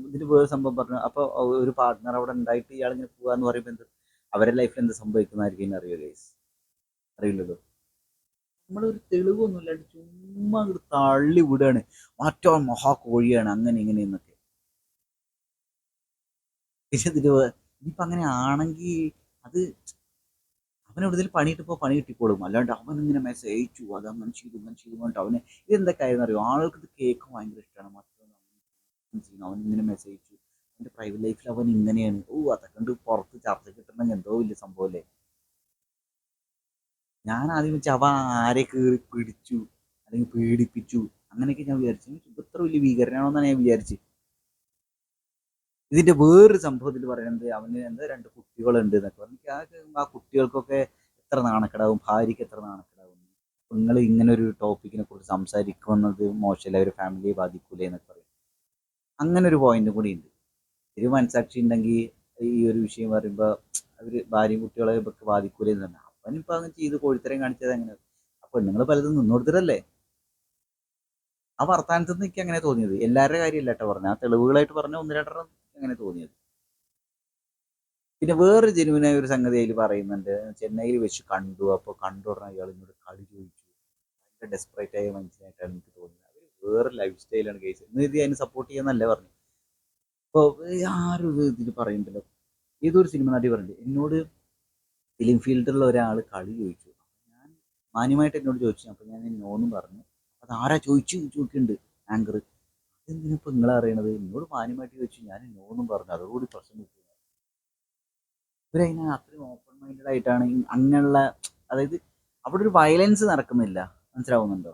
ഇതിന് വേറെ സംഭവം പറഞ്ഞു. അപ്പൊ ഒരു പാർട്ട്ണർ അവിടെ ഉണ്ടായിട്ട് ഇയാളിങ്ങനെ പോവാന്ന് പറയുമ്പോൾ എന്ത്? അവരുടെ ലൈഫിൽ എന്ത് സംഭവിക്കുന്നതായിരിക്കും അറിയോ ഗൈസ് അറിയില്ലല്ലോ? നമ്മളൊരു തെളിവൊന്നുമില്ലാണ്ട് ചുമ്മാ അങ്ങോട്ട് തള്ളി വിടുകയാണ് മറ്റോ മഹാ കോഴിയാണ് അങ്ങനെ ഇങ്ങനെ എന്നൊക്കെ. ഇതിന് ഇനിയിപ്പോ അങ്ങനെ ആണെങ്കിൽ അത് അവൻ എവിടെയെങ്കിലും പണിയിട്ടിപ്പോ പണി കിട്ടിക്കോളും. അല്ലാണ്ട് അവൻ ഇങ്ങനെ മെസ്സേജ് അയച്ചു. അത് അങ്ങനെ ചെയ്തു ഇങ്ങനെ ചെയ്തു പറഞ്ഞിട്ട് അവന് ഇതെന്തൊക്കെ ആയിരുന്നു അറിയോ? ആളുകൾക്ക് ഇത് കേൾക്കാൻ ഭയങ്കര ഇഷ്ടമാണ് മറ്റൊന്നും അവൻ ഇങ്ങനെ മെസ്സേജ് അയച്ചു. അവന്റെ പ്രൈവറ്റ് ലൈഫിൽ അവൻ ഇങ്ങനെയാണ് ഓ അതൊക്കെ പുറത്ത് ചർച്ച കിട്ടണമെങ്കിൽ എന്തോ വലിയ സംഭവമല്ലേ ഞാൻ ആദ്യം വെച്ച് അവ ആരെ കയറി പിടിച്ചു അല്ലെങ്കിൽ പീഡിപ്പിച്ചു അങ്ങനെയൊക്കെ ഞാൻ വിചാരിച്ചു. ഇത് ഇത്ര വലിയ ഭീകരനാണെന്നാണ് ഞാൻ വിചാരിച്ചു. ഇതിന്റെ വേറൊരു സംഭവത്തിൽ പറയുന്നത് അവന് എന്താ രണ്ട് കുട്ടികളുണ്ട് എന്നൊക്കെ പറഞ്ഞു. ആ ആ കുട്ടികൾക്കൊക്കെ എത്ര നാണക്കെടാവും ഭാര്യയ്ക്ക് എത്ര നാണക്കെടാവും. നിങ്ങൾ ഇങ്ങനെ ഒരു ടോപ്പിക്കിനെ കുറിച്ച് സംസാരിക്കുന്നത് മോശമല്ല ഒരു ഫാമിലിയെ ബാധിക്കൂലേ എന്നൊക്കെ പറയും. അങ്ങനെ ഒരു പോയിന്റും കൂടി ഉണ്ട്. ഒരു മനസാക്ഷി ഉണ്ടെങ്കിൽ ഈ ഒരു വിഷയം പറയുമ്പോൾ അവർ ഭാര്യയും കുട്ടികളെ ഒക്കെ ബാധിക്കൂലേ എന്ന് പറഞ്ഞു. അവനിപ്പോ അങ്ങനെ ചെയ്ത് കോഴിത്തരം കാണിച്ചത് അങ്ങനെ അപ്പൊ നിങ്ങൾ പലതും നിന്നോടുത്തരല്ലേ? ആ വർത്താനത്തിൽ നിന്ന് എനിക്ക് അങ്ങനെ തോന്നിയത്. എല്ലാവരുടെ കാര്യമല്ല കേട്ടോ പറഞ്ഞത്. ആ തെളിവുകളായിട്ട് പറഞ്ഞ ഒന്ന് രണ്ടെണ്ണം അങ്ങനെ തോന്നിയത്. പിന്നെ വേറെ ജനുവിനായ ഒരു സംഗതി അതിൽ പറയുന്നുണ്ട്. ചെന്നൈയിൽ വെച്ച് കണ്ടു. അപ്പോൾ കണ്ടു ഉടനെ അയാൾ ഇങ്ങോട്ട് കളി ചോദിച്ചു. ഭയങ്കര ഡെസ്പറേറ്റ് ആയ മനുഷ്യനായിട്ടാണ് എനിക്ക് തോന്നിയത്. അവർ വേറെ ലൈഫ് സ്റ്റൈലാണ് കേസ് എന്ന് ഇത് അതിന് സപ്പോർട്ട് ചെയ്യാന്നല്ല പറഞ്ഞു അപ്പോൾ ആരും ഇത് ഇതിൽ പറയുന്നുണ്ടല്ലോ ഏതൊരു സിനിമ നടി പറഞ്ഞു എന്നോട് ഫിലിം ഫീൽഡിലുള്ള ഒരാൾ കളി ചോദിച്ചു. ഞാൻ മാന്യമായിട്ട് എന്നോട് ചോദിച്ചു. അപ്പോൾ ഞാൻ നോന്നും പറഞ്ഞു. അത് ആരാ ചോദിച്ചു? ചോദിക്കുന്നുണ്ട് ആങ്കർ എന്തിനിപ്പോൾ നിങ്ങൾ അറിയണത്? എന്നോട് മാന്യമായിട്ട് ചോദിച്ചു. ഞാൻ നോന്നും പറഞ്ഞു. അതോടുകൂടി പ്രശ്നം കിട്ടുന്നു ഇവരതിനെ അത്രയും ഓപ്പൺ മൈൻഡഡ് ആയിട്ടാണ് അങ്ങനെയുള്ള അതായത് അവിടെ ഒരു വയലൻസ് നടക്കുന്നില്ല. മനസ്സിലാവുന്നുണ്ടോ?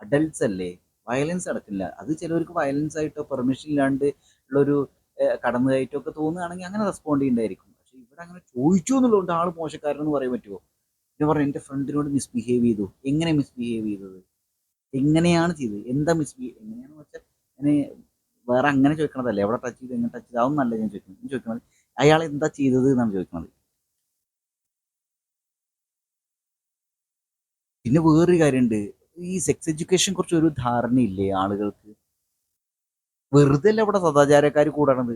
അഡൽട്ട്സ് അല്ലേ? വയലൻസ് നടക്കില്ല. അത് ചിലവർക്ക് വയലൻസ് ആയിട്ടോ പെർമിഷൻ ഇല്ലാണ്ട് ഉള്ളൊരു ഏഹ്, കടന്നുകയറ്റം ഒക്കെ തോന്നുകയാണെങ്കിൽ അങ്ങനെ റെസ്പോണ്ട് ചെയ്യണ്ടായിരിക്കും ഇവിടെ അങ്ങനെ ചോദിച്ചു എന്നുള്ളതുകൊണ്ട് ആൾ മോശക്കാരനെന്ന് പറയാൻ പറ്റുമോ എന്ന് പറഞ്ഞു എന്റെ ഫ്രണ്ടിനോട് മിസ്ബിഹേവ് ചെയ്തു. എങ്ങനെ മിസ്ബിഹേവ് ചെയ്തത്? എങ്ങനെയാണ് ചെയ്തത്? എന്താ മിസ്ബിഹേവ് എങ്ങനെയാണെന്ന് വെച്ചാൽ ഞാൻ വേറെ അങ്ങനെ ചോദിക്കണതല്ലേ? എവിടെ ടച്ച് ചെയ്ത്? എങ്ങനെ ടച്ച് ചെയ്ത്? അതൊന്നല്ല ഞാൻ ചോദിക്കുന്നത് ഞാൻ ചോദിക്കുന്നത് അയാൾ എന്താ ചെയ്തത്? എന്നാണ് ചോദിക്കുന്നത് പിന്നെ വേറൊരു കാര്യമുണ്ട്. ഈ സെക്സ് എഡ്യൂക്കേഷൻ കുറിച്ച് ഒരു ധാരണയില്ലേ ആളുകൾക്ക്? വെറുതെ അല്ല ഇവിടെ സദാചാരക്കാർ കൂടണത്?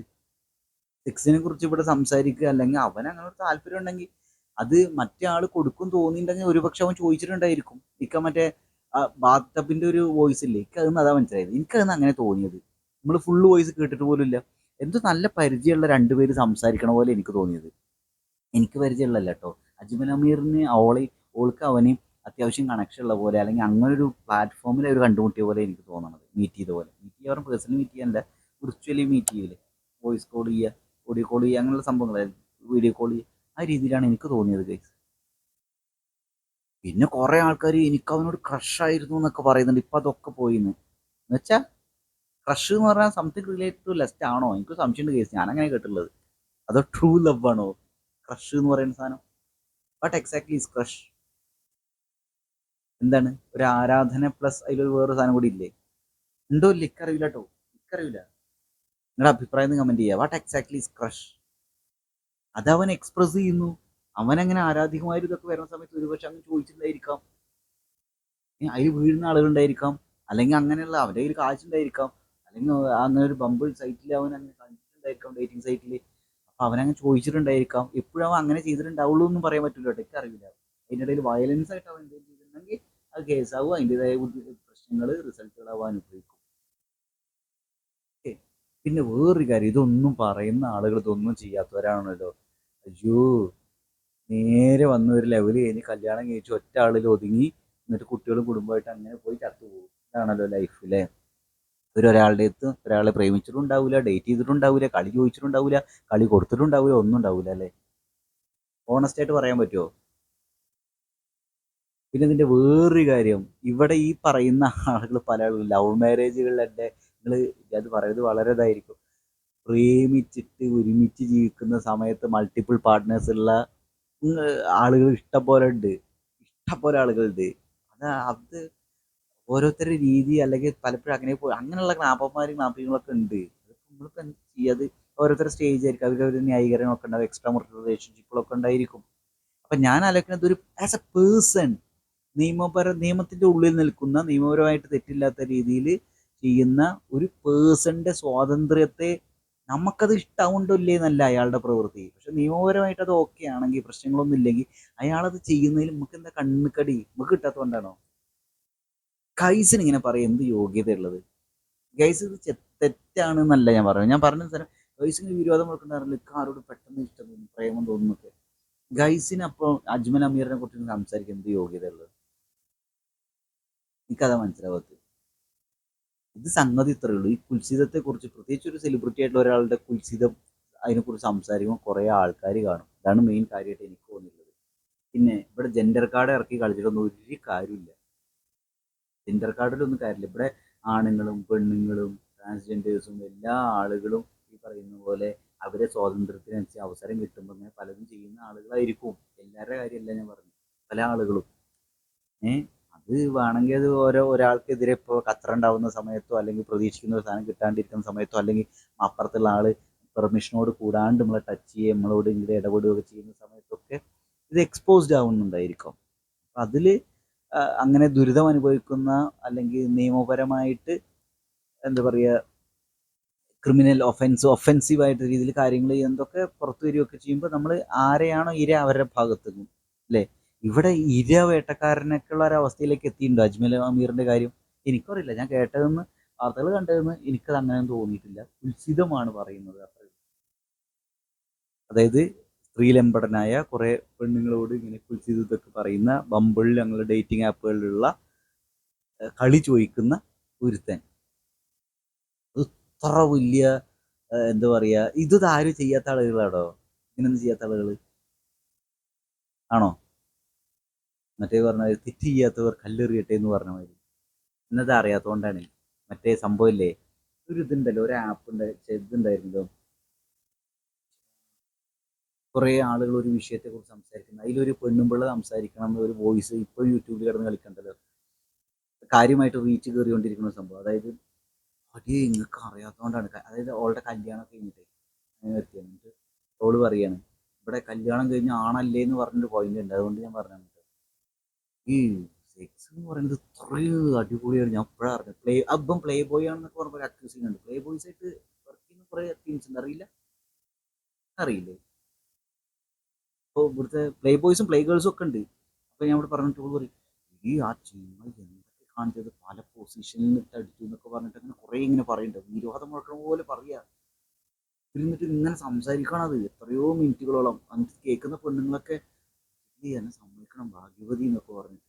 സെക്സിനെ കുറിച്ച് ഇവിടെ സംസാരിക്കുക അല്ലെങ്കിൽ അവൻ അങ്ങനെ ഒരു താല്പര്യം ഉണ്ടെങ്കിൽ അത് മറ്റേ ആൾ കൊടുക്കും തോന്നിയിട്ടുണ്ടെങ്കിൽ ഒരുപക്ഷെ അവൻ ചോദിച്ചിട്ടുണ്ടായിരിക്കും. ഇക്ക മറ്റേ ബാത്തപ്പിന്റെ ഒരു വോയിസ് ഇല്ലേ? എനിക്ക് അതൊന്നും അതാ മനസ്സിലായത്. എനിക്കതൊന്നും അങ്ങനെ തോന്നിയത്? നമ്മൾ ഫുള്ള് വോയിസ് കേട്ടിട്ട് പോലും ഇല്ല എന്തോ നല്ല പരിചയമുള്ള രണ്ടുപേര് സംസാരിക്കണ പോലെ എനിക്ക് തോന്നിയത്. എനിക്ക് പരിചയമുള്ളല്ല കേട്ടോ. അജ്മൽ അമീറിന് അവളെ ഓൾക്ക് അവന് അത്യാവശ്യം കണക്ഷൻ ഉള്ള പോലെ അല്ലെങ്കിൽ അങ്ങനെ ഒരു പ്ലാറ്റ്ഫോമിൽ അവർ കണ്ടുമുട്ടിയ പോലെ എനിക്ക് തോന്നണത്. മീറ്റ് ചെയ്ത പോലെ. മീറ്റ് ചെയ്യാൻ പേഴ്സണലി മീറ്റ് ചെയ്യാനല്ല. വിർച്വലി മീറ്റ് ചെയ്യില്ലേ വോയിസ് കോൾ ചെയ്യുക ഓഡിയോ കോൾ ചെയ്യുക അങ്ങനെയുള്ള സംഭവങ്ങളായിരുന്നു വീഡിയോ കോൾ ചെയ്യുക. ആ രീതിയിലാണ് എനിക്ക് തോന്നിയത് ഗൈസ് പിന്നെ കുറെ ആൾക്കാർ എനിക്ക് അവനോട് ക്രഷ് ആയിരുന്നു എന്നൊക്കെ പറയുന്നുണ്ട്. ഇപ്പൊ അതൊക്കെ പോയിന്ന്. എന്നുവെച്ചാൽ ക്രഷ് എന്ന് പറഞ്ഞാൽ സംതിങ് റിലേറ്റഡ് ടു ലെസ്റ്റ് ആണോ? എനിക്ക് സംശയമുണ്ട് കേസ് ഞാൻ അങ്ങനെ കേട്ടിട്ടുള്ളത്. അതോ ട്രൂ ലവ് ആണോ? ക്രഷ് എന്ന് പറയുന്ന സാധനം. വാട്ട് എക്സാക്ട്ലി ഇസ് ക്രഷ് എന്താണ്? ഒരു ആരാധന പ്ലസ് അതിലൊരു വേറൊരു സാധനം കൂടി ഇല്ലേ? ഉണ്ടോ ഇല്ല ഇക്കറിയില്ല കേട്ടോ ഇക്കറിയില്ല നിങ്ങളുടെ അഭിപ്രായം കമന്റ് ചെയ്യുക. വാട്ട് എക്സാക്ട്ലി ഇസ് ക്രഷ് അത് അവൻ എക്സ്പ്രസ് ചെയ്യുന്നു. അവൻ അങ്ങനെ ആരാധികമായ ഇതൊക്കെ വരുന്ന സമയത്ത് ഒരുപക്ഷെ അങ്ങ് ചോദിച്ചിട്ടുണ്ടായിരിക്കാം. അതിൽ വീഴുന്ന ആളുകളുണ്ടായിരിക്കാം അല്ലെങ്കിൽ അങ്ങനെയുള്ള അവന്റെ കയ്യിൽ കാശുണ്ടായിരിക്കാം അല്ലെങ്കിൽ അങ്ങനെ ഒരു ബമ്പിൾ സൈറ്റിൽ അവൻ അങ്ങനെ കണ്ടിട്ടുണ്ടായിരിക്കാം ഡേറ്റിംഗ് സൈറ്റിൽ അപ്പൊ അവനങ്ങനെ ചോദിച്ചിട്ടുണ്ടായിരിക്കാം. എപ്പോഴും അവൻ അങ്ങനെ ചെയ്തിട്ടുണ്ടാവുള്ളൂ എന്ന് പറയാൻ പറ്റില്ല കേട്ടോ. എനിക്ക് അറിയില്ല. അതിന്റെ ഇടയിൽ വയലൻസ് ആയിട്ട് അവൻ എന്തെങ്കിലും ചെയ്തിട്ടുണ്ടെങ്കിൽ അത് കേസാവും അതിന്റെതായ പ്രശ്നങ്ങൾ റിസൾട്ടുകളാവാൻ അനുഭവിക്കും Okay. പിന്നെ വേറൊരു കാര്യം ഇതൊന്നും പറയുന്ന ആളുകൾ ഇതൊന്നും ചെയ്യാത്തവരാണല്ലോ. അയ്യോ നേരെ വന്ന ഒരു ലെവൽ കഴിഞ്ഞ് കല്യാണം കഴിച്ച് ഒറ്റ ആളിൽ ഒതുങ്ങി എന്നിട്ട് കുട്ടികളും കുടുംബമായിട്ട് അങ്ങനെ പോയി ചത്തുപോകും ഇതാണല്ലോ ലൈഫിലെ ഒരു ഒരാളുടെ അടുത്ത് ഒരാളെ പ്രേമിച്ചിട്ടുണ്ടാവില്ല ഡേറ്റ് ചെയ്തിട്ടുണ്ടാവില്ല കളി ചോദിച്ചിട്ടുണ്ടാവില്ല കളി കൊടുത്തിട്ടുണ്ടാവില്ല ഒന്നും ഉണ്ടാവില്ല അല്ലേ? ഓണസ്റ്റ് ആയിട്ട് പറയാൻ പറ്റുമോ പിന്നെ ഇതിന്റെ വേറൊരു കാര്യം ഇവിടെ ഈ പറയുന്ന ആളുകൾ പല ലവ് മാരേജുകളിലൊക്കെ നിങ്ങൾ അത് പറയുന്നത് വളരെ ഇതായിരിക്കും. പ്രേമിച്ചിട്ട് ഒരുമിച്ച് ജീവിക്കുന്ന സമയത്ത് മൾട്ടിപ്പിൾ പാർട്ട്നേഴ്സ് ഉള്ള ആളുകൾ ഇഷ്ടംപോലെ ഉണ്ട്. ഇഷ്ടംപോലെ ആളുകളുണ്ട് അത് അത് ഓരോരുത്തരുടെ രീതി അല്ലെങ്കിൽ പലപ്പോഴും അങ്ങനെ പോയി അങ്ങനെയുള്ള ക്ലാപ്പന്മാരും ക്ലാപ്പിങ്ങളൊക്കെ ഉണ്ട്. നമ്മളിപ്പോൾ എന്ത് ചെയ്യാത് ഓരോരുത്തരുടെ സ്റ്റേജ് ആയിരിക്കും. അവർക്ക് അവരുടെ ന്യായീകരണമൊക്കെ ഉണ്ടാവും. എക്സ്ട്രാ റിലേഷൻഷിപ്പുകളൊക്കെ ഉണ്ടായിരിക്കും. അപ്പം ഞാൻ ആലോചിക്കുന്നത് ഒരു ആസ് എ പേഴ്സൺ നിയമപര നിയമത്തിന്റെ ഉള്ളിൽ നിൽക്കുന്ന നിയമപരമായിട്ട് തെറ്റില്ലാത്ത രീതിയിൽ ചെയ്യുന്ന ഒരു പേഴ്സന്റെ സ്വാതന്ത്ര്യത്തെ നമുക്കത് ഇഷ്ടമുണ്ടോ ഇല്ലേ എന്നല്ല അയാളുടെ പ്രവൃത്തി. പക്ഷെ നിയമപരമായിട്ട് അത് ഓക്കെ ആണെങ്കിൽ പ്രശ്നങ്ങളൊന്നും ഇല്ലെങ്കിൽ അയാളത് ചെയ്യുന്നതിൽ നമുക്ക് എന്താ കണ്ണുകടി നമുക്ക് കിട്ടാത്തതുകൊണ്ടാണോ കൈസൻ ഇങ്ങനെ പറയും എന്ത് യോഗ്യതയുള്ളത്? ഗൈസ് ഇത് തെറ്റാണ് എന്നല്ല ഞാൻ പറയുന്നത്. ഞാൻ പറഞ്ഞ സ്ഥലം ഗൈസിന് വിരോധം കൊടുക്കണ്ടാറില്ല ആരോട് പെട്ടെന്ന് ഇഷ്ടം തോന്നുന്നു പ്രേമം തോന്നുന്നൊക്കെ. ഗൈസിന് അപ്പോൾ അജ്മൽ അമീറിനെ കുറിച്ച് സംസാരിക്കാൻ എന്ത് യോഗ്യതയുള്ളത്? എനിക്കതാ മനസ്സിലാവാത്തത്. ഇത് സംഗതി ഇത്രയേ ഉള്ളൂ. ഈ കുൽസിതത്തെ കുറിച്ച് പ്രത്യേകിച്ച് ഒരു സെലിബ്രിറ്റി ആയിട്ടുള്ള ഒരാളുടെ കുൽസിതം അതിനെക്കുറിച്ച് സംസാരിക്കുമ്പോൾ കുറേ ആൾക്കാർ കാണും. അതാണ് മെയിൻ കാര്യമായിട്ട് എനിക്ക് തോന്നിയിട്ടുള്ളത്. പിന്നെ ഇവിടെ ജെൻഡർ കാർഡ് ഇറക്കി കളിച്ചിട്ടൊന്നും ഒരു കാര്യമില്ല ജെൻഡർ കാർഡിലൊന്നും കാര്യമില്ല. ഇവിടെ ആണുങ്ങളും പെണ്ണുങ്ങളും ട്രാൻസ്ജെൻഡേഴ്സും എല്ലാ ആളുകളും ഈ പറയുന്ന പോലെ അവരെ സ്വാതന്ത്ര്യത്തിനനുസരിച്ച് അവസരം കിട്ടുമ്പോൾ പലതും ചെയ്യുന്ന ആളുകളായിരിക്കും. എല്ലാവരുടെ കാര്യമല്ല ഞാൻ പറഞ്ഞു പല ആളുകളും. ഏ? അത് വേണമെങ്കിൽ അത് ഓരോ ഒരാൾക്കെതിരെ ഇപ്പോൾ കത്തറുണ്ടാവുന്ന സമയത്തോ അല്ലെങ്കിൽ പ്രതീക്ഷിക്കുന്ന ഒരു സാധനം കിട്ടാണ്ടിരിക്കുന്ന സമയത്തോ അല്ലെങ്കിൽ അപ്പുറത്തുള്ള ആൾ പെർമിഷനോട് കൂടാണ്ട് നമ്മളെ ടച്ച് ചെയ്യുക നമ്മളോട് ഇങ്ങനെ ഇടപെടുകയൊക്കെ ചെയ്യുന്ന സമയത്തൊക്കെ ഇത് എക്സ്പോസ്ഡ് ആവുന്നുണ്ടായിരിക്കും. അപ്പം അതിൽ അങ്ങനെ ദുരിതം അനുഭവിക്കുന്ന അല്ലെങ്കിൽ നിയമപരമായിട്ട് എന്താ പറയുക ക്രിമിനൽ ഒഫൻസ് ആയിട്ട് രീതിയിൽ കാര്യങ്ങൾ ചെയ്യുന്നതൊക്കെ പുറത്തു വരികയൊക്കെ ചെയ്യുമ്പോൾ നമ്മൾ ആരെയാണോ ഇര അവരുടെ ഭാഗത്തു നിന്നും അല്ലേ? ഇവിടെ ഇര വേട്ടക്കാരനൊക്കെയുള്ള ഒരു അവസ്ഥയിലേക്ക് എത്തിയിട്ടുണ്ട് അജ്മൽ അമീറിന്റെ കാര്യം. എനിക്കറിയില്ല. ഞാൻ കേട്ടതെന്ന് വാർത്തകൾ കണ്ടതെന്ന് എനിക്കത് അങ്ങനെ തോന്നിയിട്ടില്ല. ഉത്സിതമാണ് പറയുന്നത് അതായത് സ്ത്രീലമ്പടനായ കുറെ പെണ്ണുങ്ങളോട് ഇങ്ങനെ കുൽസിതൊക്കെ പറയുന്ന ബമ്പിളിൽ ഞങ്ങൾ ഡേറ്റിംഗ് ആപ്പുകളിലുള്ള കളി ചോദിക്കുന്ന ഒരുത്തൻ. ഇത്ര വലിയ എന്താ പറയുക ഇത് ആരും ചെയ്യാത്ത ആളുകളാണോ? ഇങ്ങനെയൊന്നും ചെയ്യാത്ത ആളുകൾ ആണോ? മറ്റേ പറഞ്ഞ തെറ്റ് ചെയ്യാത്തവർ കല്ലെറിയട്ടെ എന്ന് പറഞ്ഞ മാതിരി. എന്നത് അറിയാത്തതുകൊണ്ടാണ് മറ്റേ സംഭവമില്ലേ? ഒരു ഇതുണ്ടല്ലോ ഒരു ആപ്പ് ഉണ്ട് ഇതുണ്ടായിരുന്നല്ലോ. കുറേ ആളുകൾ ഒരു വിഷയത്തെ കുറിച്ച് സംസാരിക്കുന്നു. അതിലൊരു പെണ്ണും പിള്ള സംസാരിക്കണം എന്ന ഒരു വോയിസ് ഇപ്പോൾ യൂട്യൂബിൽ കിടന്ന് കളിക്കണ്ടല്ലോ. കാര്യമായിട്ട് റീച്ച് കയറിക്കൊണ്ടിരിക്കുന്ന സംഭവം. അതായത് അടി നിങ്ങൾക്ക് അറിയാത്തതുകൊണ്ടാണ് അതായത് അവളുടെ കല്യാണം കഴിഞ്ഞിട്ട്. അങ്ങനെ എത്തിയാണ് എന്നിട്ട് അവൾ പറയാണ് ഇവിടെ കല്യാണം കഴിഞ്ഞ ആണല്ലേ എന്ന് പറഞ്ഞൊരു പോയിന്റ് ഉണ്ട്. അതുകൊണ്ട് ഞാൻ പറഞ്ഞു ഈ സെക്സ് എന്ന് പറയുന്നത് ഇത്രയും അടിപൊളിയാണ്. ഞാൻ എപ്പോഴാണ് അറിഞ്ഞത്. പ്ലേ അപ്പം പ്ലേ ബോയ് ആണെന്നൊക്കെ പറഞ്ഞ അക്യൂസ് ഉണ്ട് പ്ലേ ബോയ്സ് ആയിട്ട് വർക്ക് ചെയ്യുന്ന കുറേ ടീംസ് ഉണ്ട്. അറിയില്ല? അറിയില്ലേ? അപ്പോൾ ഇവിടുത്തെ പ്ലേ ബോയ്സും പ്ലേ ഗേൾസും ഒക്കെ ഉണ്ട്. അപ്പോൾ ഞാൻ ഇവിടെ പറഞ്ഞിട്ട് പറയും ഈ ആ ചീമ എന്തൊക്കെ കാണിച്ചത്? പല പൊസിഷനിൽ ഇട്ട് അടിച്ചു എന്നൊക്കെ പറഞ്ഞിട്ട് അങ്ങനെ കുറേ ഇങ്ങനെ പറയുന്നുണ്ട് വിരോധം മുഴക്കണ പോലെ പറയാ. ഇരുന്നിട്ട് ഇങ്ങനെ സംസാരിക്കണത് എത്രയോ മിനിറ്റുകളോളം അങ്ങനെ കേൾക്കുന്ന പെണ്ണുങ്ങളൊക്കെ "ഏയ് എന്നെ സമ്മതിക്കണം ഭാഗ്യവതി എന്നൊക്കെ പറഞ്ഞിട്ട്.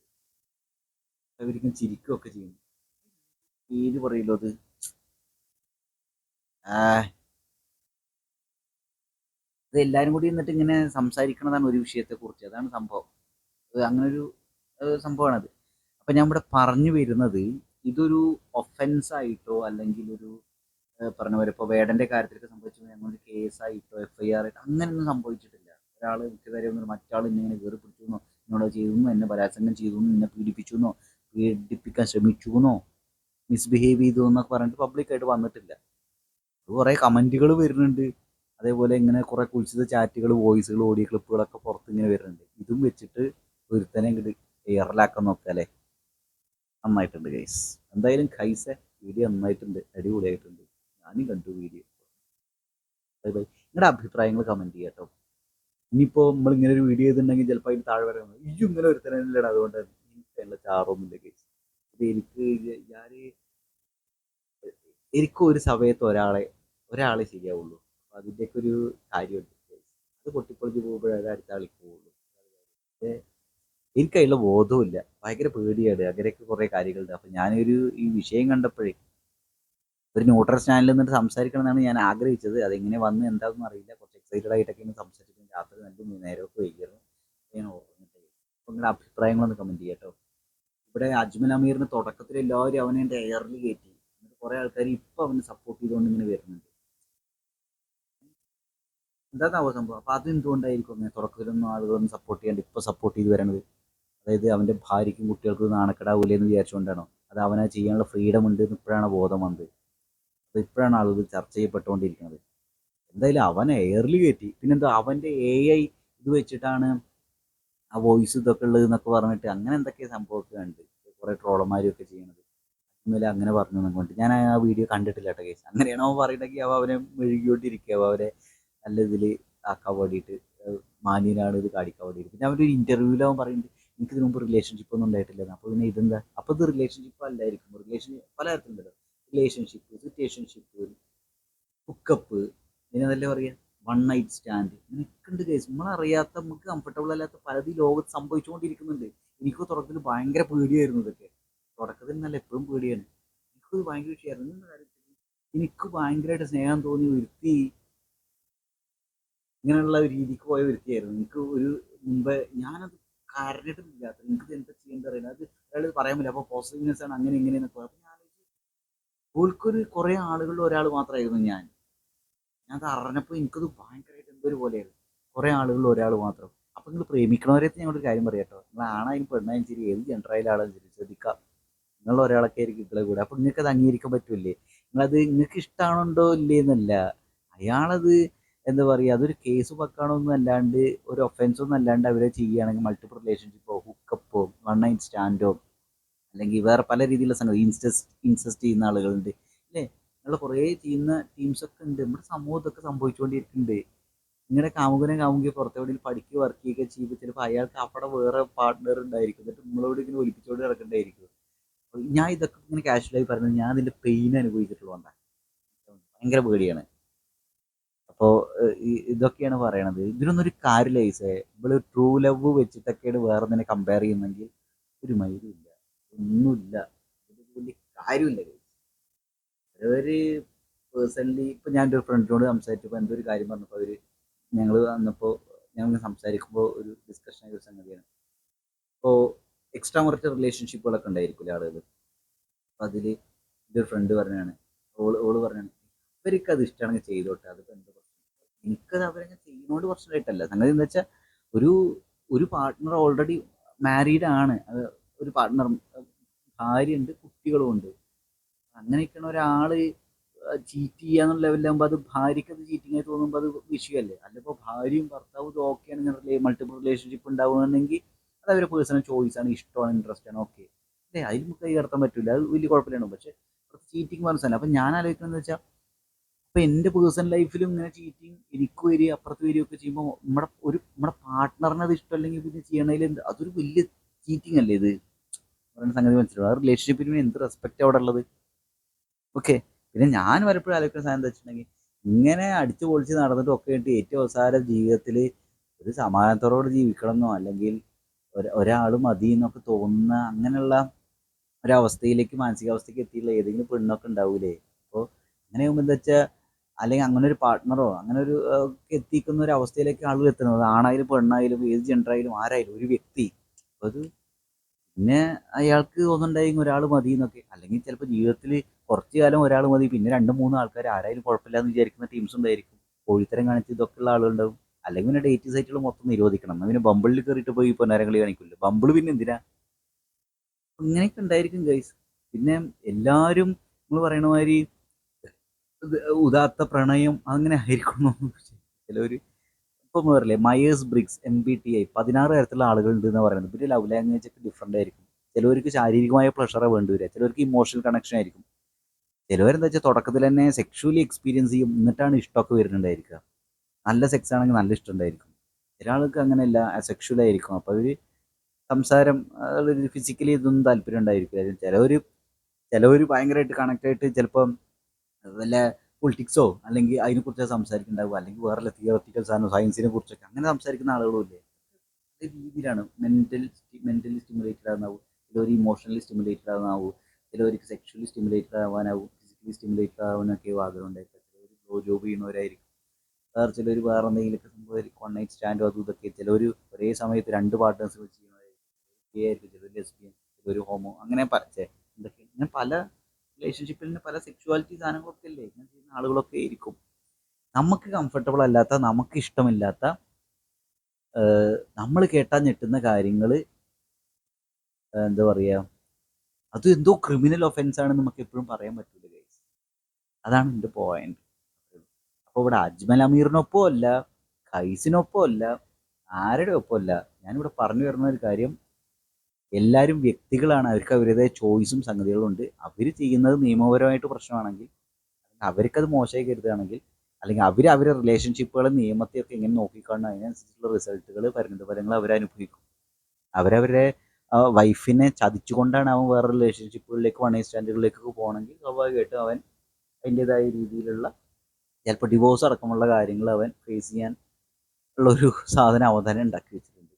അവരിക്കും ചിരിക്കുകയൊക്കെ ചെയ്യുന്നു. പേര് പറയല്ലോ അത്? അത് എല്ലാവരും കൂടി എന്നിട്ട് ഇങ്ങനെ സംസാരിക്കണതാണ് ഒരു വിഷയത്തെ കുറിച്ച് അതാണ് സംഭവം. അത് അങ്ങനെ ഒരു സംഭവമാണത്. അപ്പൊ ഞാൻ ഇവിടെ പറഞ്ഞു വരുന്നത് ഇതൊരു ഒഫൻസ് ആയിട്ടോ അല്ലെങ്കിൽ ഒരു പറഞ്ഞ പോലെ ഇപ്പോൾ വേടന്റെ കാര്യത്തിലൊക്കെ സംഭവിച്ചു ഞങ്ങളൊരു കേസായിട്ടോ എഫ് ഐ ആർ ആയിട്ടോ അങ്ങനെയൊന്നും സംഭവിച്ചിട്ടില്ല. ഒരാൾ മുഖ്യകാര്യം ഒന്നും മറ്റാൾ ഇന്നിങ്ങനെ കയറി പിടിച്ചു എന്നോ എന്നോട് ചെയ്തു എന്നെ ബലാത്സംഗം ചെയ്തു എന്നെ പീഡിപ്പിച്ചു എന്നോ പീഡിപ്പിക്കാൻ ശ്രമിച്ചു എന്നോ മിസ്ബിഹേവ് ചെയ്തു എന്നൊക്കെ പറഞ്ഞിട്ട് പബ്ലിക്കായിട്ട് വന്നിട്ടില്ല. അത് കുറേ കമന്റുകൾ വരുന്നുണ്ട്. അതേപോലെ ഇങ്ങനെ കുറേ കുളിച്ചത് ചാറ്റുകൾ വോയിസുകൾ ഓഡിയോ ക്ലിപ്പുകളൊക്കെ പുറത്ത് ഇങ്ങനെ വരുന്നുണ്ട്. ഇതും വെച്ചിട്ട് ഒരുത്തനെ ഇങ്ങോട്ട് എയറിലാക്കാൻ നോക്കാല്ലേ നന്നായിട്ടുണ്ട് ഗൈസ് എന്തായാലും കൈസ വീഡിയോ നന്നായിട്ടുണ്ട്. അടിപൊളിയായിട്ടുണ്ട്. ഞാനും കണ്ടു വീഡിയോ ബൈ ബൈ. നിങ്ങളുടെ അഭിപ്രായങ്ങൾ കമന്റ് ചെയ്യാം കേട്ടോ ഇനിയിപ്പോ നമ്മൾ ഇങ്ങനെ ഒരു വീഡിയോ ചെയ്തിട്ടുണ്ടെങ്കിൽ ചിലപ്പോൾ അതിന് താഴെ വരെ ഇയ്യും ഇങ്ങനെ ഒരു ഒരുത്തനല്ലടാ അതുകൊണ്ട് ചാറൊന്നുമില്ല കേസ് ഇത് എനിക്ക് ഞാൻ എനിക്കും ഒരു സമയത്ത് ഒരാളെ ഒരാളെ ശരിയാവുള്ളൂ. അപ്പൊ അതിന്റെയൊക്കെ ഒരു കാര്യമുണ്ട് അത് പൊട്ടിപ്പൊളിച്ച് പോകുമ്പോഴേ അടുത്ത ആളിക്ക് പോവുള്ളൂ എനിക്ക് അതിലുള്ള ബോധവുമില്ല. ഭയങ്കര പേടിയാണ്. അങ്ങനെയൊക്കെ കുറേ കാര്യങ്ങളുണ്ട്. അപ്പൊ ഞാനൊരു ഈ വിഷയം കണ്ടപ്പോഴേ ഒരു ന്യൂട്രൽ ചാനലിൽ നിന്നിട്ട് സംസാരിക്കണം എന്നാണ് ഞാൻ ആഗ്രഹിച്ചത്. അതെങ്ങനെ വന്ന് എന്താണെന്ന് അറിയില്ല കുറച്ച് എക്സൈറ്റഡ് ആയിട്ടൊക്കെയാണ് സംസാരിക്കുന്നത് രാത്രി നല്ല നേരമൊക്കെ വൈകിയിരുന്നു ഞാൻ ഓർമ്മിട്ട് അപ്പം നിങ്ങളുടെ അഭിപ്രായങ്ങളൊന്ന് കമന്റ് ചെയ്യാം കേട്ടോ. ഇവിടെ അജ്മൽ അമീറിന് തുടക്കത്തിൽ എല്ലാവരും അവനെ എന്റെ എയറിൽ കയറ്റി എന്നിട്ട് കുറേ ആൾക്കാർ ഇപ്പം അവനെ സപ്പോർട്ട് ചെയ്തുകൊണ്ട് ഇങ്ങനെ വരുന്നുണ്ട്. എന്താണാവോ സംഭവം? അപ്പോൾ അത് എന്തുകൊണ്ടായിരിക്കും അങ്ങനെ തുടക്കത്തിലൊന്നും ആളുകളൊന്നും സപ്പോർട്ട് ചെയ്യാണ്ട് ഇപ്പോൾ സപ്പോർട്ട് ചെയ്ത് വരണത്? അതായത് അവന്റെ ഭാര്യയ്ക്കും കുട്ടികൾക്കും നാണക്കെടാവൂലേ എന്ന് വിചാരിച്ചുകൊണ്ടാണോ? അത് അവനെ ചെയ്യാനുള്ള ഫ്രീഡം ഉണ്ട് എന്ന് ഇപ്പോഴാണ് ബോധം വന്നത്. അത് ഇപ്പോഴാണ് ആളുകൾ ചർച്ച ചെയ്യപ്പെട്ടുകൊണ്ടിരിക്കുന്നത്. എന്തായാലും അവൻ എയർലി കയറ്റി പിന്നെന്താ അവന്റെ എ ഐ ഇത് വെച്ചിട്ടാണ് ആ വോയിസ് ഇതൊക്കെ ഉള്ളത് എന്നൊക്കെ പറഞ്ഞിട്ട് അങ്ങനെ എന്തൊക്കെ സംഭവമൊക്കെ ഉണ്ട് കുറെ ട്രോളന്മാരും ഒക്കെ ചെയ്യണത്. ഇന്നലെ അങ്ങനെ പറഞ്ഞു പറഞ്ഞിട്ട്. ഞാൻ ആ വീഡിയോ കണ്ടിട്ടില്ല കേട്ടോ കേസ് അങ്ങനെയാണോ അവൻ പറയണമെങ്കിൽ അവ അവനെ മെഴുകിക്കൊണ്ടിരിക്കുക അവ അവരെ നല്ല ഇതിൽ ആക്കാൻ വേണ്ടിയിട്ട് മാന്യനാണ് ഇത് കാണിക്കാൻ വേണ്ടിയിട്ട്. പിന്നെ അവന്റെ ഒരു ഇന്റർവ്യൂവിൽ അവൻ പറയുന്നുണ്ട് എനിക്ക് ഇതിനു മുമ്പ് റിലേഷൻഷിപ്പ് ഒന്നും ഉണ്ടായിട്ടില്ല. അപ്പോൾ പിന്നെ ഇതെന്താ? അപ്പോൾ ഇത് റിലേഷൻഷിപ്പ് അല്ലായിരിക്കും. റിലേഷൻ പലതരത്തിലുണ്ടല്ലോ. റിലേഷൻഷിപ്പ് സിറ്റുവേഷൻഷിപ്പ് ഹുക്കപ്പ് പിന്നെ പറയുക പറയാ? വൺ നൈറ്റ് സ്റ്റാൻഡ് ഇങ്ങനെയൊക്കെ ഉണ്ട് കേസ് നമ്മളറിയാത്ത നമുക്ക് കംഫർട്ടബിൾ അല്ലാത്ത പലത് ലോകത്ത് സംഭവിച്ചുകൊണ്ടിരിക്കുന്നുണ്ട്. എനിക്ക് തുടക്കത്തിൽ ഭയങ്കര പേടിയായിരുന്നു ഇതൊക്കെ. തുടക്കത്തിൽ നല്ല എപ്പോഴും പേടിയാണ്. എനിക്കത് ഭയങ്കര വിഷയമായിരുന്നു കാര്യത്തിൽ എനിക്ക് ഭയങ്കരമായിട്ട് സ്നേഹം തോന്നി ഒരുത്തി ഇങ്ങനെയുള്ള രീതിക്ക് പോയ ഒരുത്തിയായിരുന്നു എനിക്ക് ഒരു മുമ്പേ ഞാനത് കരഞ്ഞിട്ടില്ല എനിക്ക് എന്താ ചെയ്യേണ്ടത് അറിയില്ല. അത് അയാൾ പറയാൻ പറ്റില്ല. അപ്പോൾ പോസിറ്റീവ്നെസ് ആണ്. അങ്ങനെ ഇങ്ങനെ അപ്പോൾ അപ്പൊ ഞാൻ ഓൾക്കൊരു കുറേ ആളുകളിൽ ഒരാൾ മാത്രമായിരുന്നു ഞാൻ. ഞാൻ അത് അറിഞ്ഞപ്പോൾ എനിക്കത് ഭയങ്കരമായിട്ട് എന്തൊരു പോലെയാണ്. കുറെ ആളുകളിൽ ഒരാൾ മാത്രം. അപ്പൊ നിങ്ങൾ പ്രേമിക്കണവരെ ഞങ്ങളൊരു കാര്യം പറയാം കേട്ടോ നിങ്ങൾ ആണായാലും പെണ്ണായാലും ശരി ഏത് ജെൻഡറായാലും ശരി ശ്രദ്ധിക്കാം. നിങ്ങൾ ഒരാളൊക്കെ ആയിരിക്കും ഇങ്ങളെ കൂടെ. അപ്പൊ നിങ്ങൾക്ക് അത് അംഗീകരിക്കാൻ പറ്റൂലേ നിങ്ങളത് നിങ്ങൾക്ക് ഇഷ്ടമാണുണ്ടോ ഇല്ലേ എന്നല്ല അയാളത് എന്താ പറയുക അതൊരു കേസ് വെക്കണമൊന്നും അല്ലാണ്ട് ഒരു ഒന്നും അല്ലാണ്ട് അവരെ ചെയ്യുകയാണെങ്കിൽ മൾട്ടിപ്പിൾ റിലേഷൻഷിപ്പോ ഹുക്കപ്പോ വൺ നൈറ്റ് സ്റ്റാൻഡോ അല്ലെങ്കിൽ വേറെ പല രീതിയിലുള്ള സംഗതി ഇൻസ്റ്റസ് ഇൻസസ്റ്റ് ചെയ്യുന്ന ആളുകളുണ്ട്. അല്ലേ നിങ്ങൾ കുറേ ചെയ്യുന്ന ടീംസ് ഒക്കെ ഉണ്ട്. നമ്മുടെ സമൂഹത്തൊക്കെ സംഭവിച്ചുകൊണ്ടിരിക്കുന്നുണ്ട് ഇങ്ങനെ കാമുകനെ കാമുകി പുറത്തെവിടെയും പഠിക്കുക വർക്ക് ചെയ്യുക ചെയ്യുമ്പോൾ ചിലപ്പോൾ അയാൾക്ക് അവിടെ വേറെ പാർട്ട്ണർ ഉണ്ടായിരിക്കും. എന്നിട്ട് നമ്മളോട് ഇങ്ങനെ ഒലിപ്പിച്ചുകൊണ്ട് നടക്കണ്ടായിരിക്കും. ഞാൻ ഇതൊക്കെ ഇങ്ങനെ കാഷ്വലായി പറഞ്ഞത് ഞാൻ അതിന്റെ പെയിൻ അനുഭവിച്ചിട്ടുള്ളതുകൊണ്ടാണ് ഭയങ്കര പേടിയാണ്. അപ്പോൾ ഇതൊക്കെയാണ് പറയണത്. ഇതിനൊന്നും ഒരു കാര്യമില്ല ഈസേ. ഇവൾ ട്രൂ ലവ് വെച്ചിട്ടൊക്കെയാണ് വേറെ തന്നെ കമ്പയർ ചെയ്യുന്നെങ്കിൽ ഒരു മൈലും ഇല്ല ഒന്നുമില്ല വലിയ കാര്യമില്ല അവർ പേഴ്സണലി ഇപ്പൊ ഞാൻ എന്റെ ഒരു ഫ്രണ്ടിനോട് സംസാരിച്ചപ്പോൾ എന്തൊരു കാര്യം പറഞ്ഞപ്പോൾ അവർ ഞങ്ങൾ വന്നപ്പോൾ ഞങ്ങൾ സംസാരിക്കുമ്പോൾ ഒരു ഡിസ്കഷൻ ഒരു സംഗതിയാണ്. ഇപ്പോൾ എക്സ്ട്രാ കുറച്ച് റിലേഷൻഷിപ്പുകളൊക്കെ ഉണ്ടായിരിക്കില്ല ആളുകൾ അപ്പം അതിൽ എന്റെ ഒരു ഫ്രണ്ട് പറഞ്ഞാണ് ഓൾ ഓൾ പറഞ്ഞാണ് ഇവർക്ക് അത് ഇഷ്ടമാണെങ്കിൽ ചെയ്തോട്ടെ. അത് എന്ത് പ്രശ്നം. എനിക്കത് അവരങ്ങനെ ചെയ്യുന്നതുകൊണ്ട് പ്രശ്നമായിട്ടല്ല സംഗതി എന്താ വെച്ചാൽ ഒരു ഒരു പാർട്ട്ണർ ഓൾറെഡി മാരീഡ് ആണ്. ഒരു പാർട്ട്ണർ കുട്ടികളും ഉണ്ട് അങ്ങനെയൊക്കെയാണ് ഒരാൾ ചീറ്റ് ചെയ്യാന്നുള്ള ലെവലിലാകുമ്പോൾ അത് ഭാര്യയ്ക്ക് അത് ചീറ്റിംഗ് ആയി തോന്നുമ്പോൾ അത് വിഷയമല്ലേ? അല്ലപ്പോൾ ഭാര്യയും ഭർത്താവും ഇത് ഓക്കെ ആണ് മൾട്ടിപ്പിൾ റിലേഷൻഷിപ്പ് ഉണ്ടാവുകയാണെങ്കിൽ അത് അവരുടെ പേഴ്സണൽ ചോയ്സ് ആണ് ഇഷ്ടമാണ് ഇൻട്രസ്റ്റ് ആണ് ഓക്കെ അല്ലേ അതിൽ നമുക്ക് കൈ കടത്താൻ പറ്റില്ല അത് വലിയ കുഴപ്പമില്ലാണ് പക്ഷേ ചീറ്റിംഗ് മനസ്സിലല്ല അപ്പം ഞാൻ ആലോചിക്കുന്നത് വെച്ചാൽ ഇപ്പം എന്റെ പേഴ്സണൽ ലൈഫിലും ഇങ്ങനെ ചീറ്റിംഗ് എനിക്ക് വരിക അപ്പുറത്ത് വരികയൊക്കെ ചെയ്യുമ്പോൾ നമ്മുടെ ഒരു നമ്മുടെ പാർട്ട്ണറിന് അത് ഇഷ്ടമല്ലെങ്കിൽ പിന്നെ ചെയ്യണതിൽ എന്ത് അതൊരു വലിയ ചീറ്റിംഗ് അല്ലേ ഇത്? പറയുന്ന സംഗതി മനസ്സിലാവും ആ റിലേഷൻഷിപ്പിന് എന്ത് റെസ്പെക്റ്റ് അവിടെ ഉള്ളത്? ഓക്കെ. പിന്നെ ഞാൻ പലപ്പോഴും ആലോചിക്കുന്ന സാധനം എന്താ വെച്ചിട്ടുണ്ടെങ്കിൽ ഇങ്ങനെ അടിച്ചു പൊളിച്ച് നടന്നിട്ട് ഒക്കെ ആയിട്ട് ഏറ്റവും അവസാന ജീവിതത്തിൽ ഒരു സമാധാനത്തോടെ ജീവിക്കണം എന്നോ അല്ലെങ്കിൽ ഒരാൾ മതി എന്നൊക്കെ തോന്നുന്ന അങ്ങനെയുള്ള ഒരവസ്ഥയിലേക്ക് മാനസികാവസ്ഥയ്ക്ക് എത്തിയുള്ള ഏതെങ്കിലും പെണ്ണൊക്കെ ഉണ്ടാവൂലേ? അപ്പോൾ അങ്ങനെ ആകുമ്പോൾ എന്താ വെച്ചാൽ അല്ലെങ്കിൽ അങ്ങനെ ഒരു പാർട്ട്ണറോ അങ്ങനെ ഒരു എത്തിക്കുന്ന ഒരു അവസ്ഥയിലേക്ക് ആളുകൾ എത്തുന്നത്. ആണായാലും പെണ്ണായാലും ഏത് ജെൻഡറായാലും ആരായാലും ഒരു വ്യക്തി. അത് പിന്നെ അയാൾക്ക് തോന്നുന്നുണ്ടായി ഒരാൾ മതി എന്നൊക്കെ. അല്ലെങ്കിൽ ചിലപ്പോൾ ജീവിതത്തിൽ കുറച്ചു കാലം ഒരാൾ മതി. പിന്നെ രണ്ട് മൂന്ന് ആൾക്കാർ ആരായാലും കുഴപ്പമില്ല എന്ന് വിചാരിക്കുന്ന ടീംസ് ഉണ്ടായിരിക്കും. കോഴിത്തരം കാണിച്ച് ഇതൊക്കെ ഉള്ള ആളുകളുണ്ടാവും. അല്ലെങ്കിൽ പിന്നെ ഡേറ്റ് സൈറ്റുകൾ മൊത്തം നിരോധിക്കണം. അങ്ങനെ ബമ്പിളിൽ കയറിയിട്ട് പോയി നരകളി കാണിക്കില്ല ബമ്പിൾ പിന്നെ എന്തിനാ? അങ്ങനെയൊക്കെ ഉണ്ടായിരിക്കും ഗൈസ് പിന്നെ എല്ലാവരും നമ്മൾ പറയണ മാതിരി ഉദാത്ത പ്രണയം അങ്ങനെ ആയിരിക്കണം ചിലവർ ഇപ്പം പറയില്ലേ Myers Briggs M B T I പതിനാറ് തരത്തിലുള്ള ആളുകളുണ്ട് എന്ന് പറയുന്നത്. പിന്നെ ലവ് ലാംഗ്വേജ് ഒക്കെ ഡിഫറെന്റ് ആയിരിക്കും. ചിലവർക്ക് ശാരീരികമായ പ്ലഷറെ വേണ്ടി വരിക. ചിലവർക്ക് ഇമോഷണൽ കണക്ഷൻ ആയിരിക്കും. ചിലവരെന്താ വെച്ചാൽ തുടക്കത്തിൽ തന്നെ സെക്ഷുവലി എക്സ്പീരിയൻസ് ചെയ്യും എന്നിട്ടാണ് ഇഷ്ടമൊക്കെ വരുന്നുണ്ടായിരിക്കുക. നല്ല സെക്സ് ആണെങ്കിൽ നല്ല ഇഷ്ടം ഉണ്ടായിരിക്കും. ചില ആൾക്ക് അങ്ങനെയല്ല സെക്ഷുവൽ ആയിരിക്കും. അപ്പോൾ അവർ സംസാരം ഫിസിക്കലി ഇതൊന്നും താല്പര്യം ഉണ്ടായിരിക്കില്ല. ചിലവർ ചിലവർ ഭയങ്കരമായിട്ട് കണക്റ്റ് ആയിട്ട് ചിലപ്പം വല്ല പൊളിറ്റിക്സോ അല്ലെങ്കിൽ അതിനെക്കുറിച്ച് സംസാരിക്കുന്നുണ്ടാവുക. അല്ലെങ്കിൽ വേറെ തിയററ്റിക്കൽ സാധനം സയൻസിനെ കുറിച്ചൊക്കെ അങ്ങനെ സംസാരിക്കുന്ന ആളുകളും ഇല്ലേ? രീതിയിലാണ്. മെന്റൽ മെന്റലി സ്റ്റിമുലേറ്റഡ് ആകുന്നാവും ചിലവർ ഇമോഷണലി സ്റ്റിമുലേറ്റഡ് ആകുന്നാവും ചിലവർക്ക് സെക്ഷലി സ്റ്റിമുലേറ്റഡ് ആവാനാവും ഫിസിക്കലി സ്റ്റിമുലേറ്റഡ് ആവാനൊക്കെ ആഗ്രഹം ഉണ്ടായിരിക്കും. ചിലവർ ബ്ലോ ജോബ് ചെയ്യുന്നവരായിരിക്കും. വേറെ ചിലർ വേറെ എന്തെങ്കിലുമൊക്കെ സംഭവം വൺ നൈറ്റ് സ്റ്റാൻഡോ അതും ഇതൊക്കെ. ചിലവർ ഒരേ സമയത്ത് രണ്ട് പാർട്ട്നേഴ്സ് വെച്ച് ചെയ്യുന്നവരായിരിക്കും. ഗേ ആയിരിക്കും ചിലർ ലെസ്ബിയൻ ചിലർ ഹോമോ അങ്ങനെ പ- ഛെ, എന്തൊക്കെ ഇങ്ങനെ പല റിലേഷൻഷിപ്പിൽ തന്നെ പല സെക്ഷുവാലിറ്റി സാധനങ്ങളൊക്കെ അല്ലേ? ഇങ്ങനെ ചെയ്യുന്ന ആളുകളൊക്കെ ആയിരിക്കും. നമുക്ക് കംഫർട്ടബിൾ അല്ലാത്ത നമുക്ക് ഇഷ്ടമില്ലാത്ത നമ്മൾ കേട്ടാൽ ഞെട്ടുന്ന കാര്യങ്ങൾ എന്താ പറയുക അത് എന്തോ ക്രിമിനൽ ഒഫൻസ് ആണ് നമുക്ക് എപ്പോഴും പറയാൻ പറ്റില്ല ഗൈസ് അതാണ് എന്റെ പോയിന്റ് അപ്പോൾ ഇവിടെ അജ്മൽ അമീറിനൊപ്പം അല്ല ഖൈസിനൊപ്പം അല്ല ആരുടെ ഒപ്പം അല്ല? ഞാനിവിടെ പറഞ്ഞു വരുന്ന ഒരു കാര്യം എല്ലാവരും വ്യക്തികളാണ്. അവർക്ക് അവരുടേതായ ചോയ്സും സംഗതികളും ഉണ്ട്. അവർ ചെയ്യുന്നത് നിയമപരമായിട്ട് പ്രശ്നമാണെങ്കിൽ അവർക്കത് മോശമായി കരുതുകയാണെങ്കിൽ അല്ലെങ്കിൽ അവർ അവരുടെ റിലേഷൻഷിപ്പുകൾ നിയമത്തെയൊക്കെ എങ്ങനെ നോക്കിക്കാണോ അതിനനുസരിച്ചുള്ള റിസൾട്ടുകൾ പരിണിത ഫലങ്ങൾ അവരനുഭവിക്കും അവരവരുടെ വൈഫിനെ ചതിച്ചുകൊണ്ടാണ് അവൻ വേറെ റിലേഷൻഷിപ്പുകളിലേക്ക് വൺ സ്റ്റാൻഡുകളിലേക്കൊക്കെ പോകണമെങ്കിൽ സ്വാഭാവികമായിട്ടും അവൻ അതിന്റെതായ രീതിയിലുള്ള ചിലപ്പോൾ ഡിവോഴ്സ് അടക്കമുള്ള കാര്യങ്ങൾ അവൻ ഫേസ് ചെയ്യാൻ ഉള്ളൊരു സാധനം അവൻ തന്നെ ഉണ്ടാക്കി വെച്ചിട്ടുണ്ട്.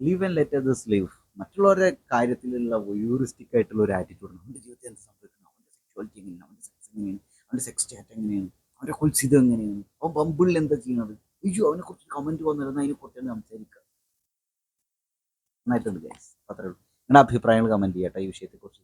Leave and let this leave മറ്റുള്ളവരുടെ കാര്യത്തിലുള്ള വയൂറിസ്റ്റിക് ആയിട്ടുള്ള ഒരു ആറ്റിറ്റ്യൂഡ് അവന്റെ ജീവിതത്തിൽ എന്ത് സംഭവിക്കുന്നു അവന്റെ സെക്ച്വാലിറ്റി എങ്ങനെയാണ്? അവന്റെ സെക്സ് എങ്ങനെയാണ്? അവന്റെ സെക്സ് ചാറ്റ് എങ്ങനെയാണ്? അവന്റെ കുൽസിതം എങ്ങനെയാണ്? അവൻ ബമ്പിളിൽ എന്താ ചെയ്യുന്നത്? അയ്യോ അവനെ കുറിച്ച് കമന്റ് വന്നിരുന്ന അതിനെ കുറിച്ച് സംസാരിക്കുക. നന്നായിട്ടുണ്ട് ഗൈസ് അത്രേ ഉള്ളൂ. നിങ്ങളുടെ അഭിപ്രായങ്ങൾ കമന്റ് ചെയ്യട്ടെ ഈ വിഷയത്തെക്കുറിച്ച്.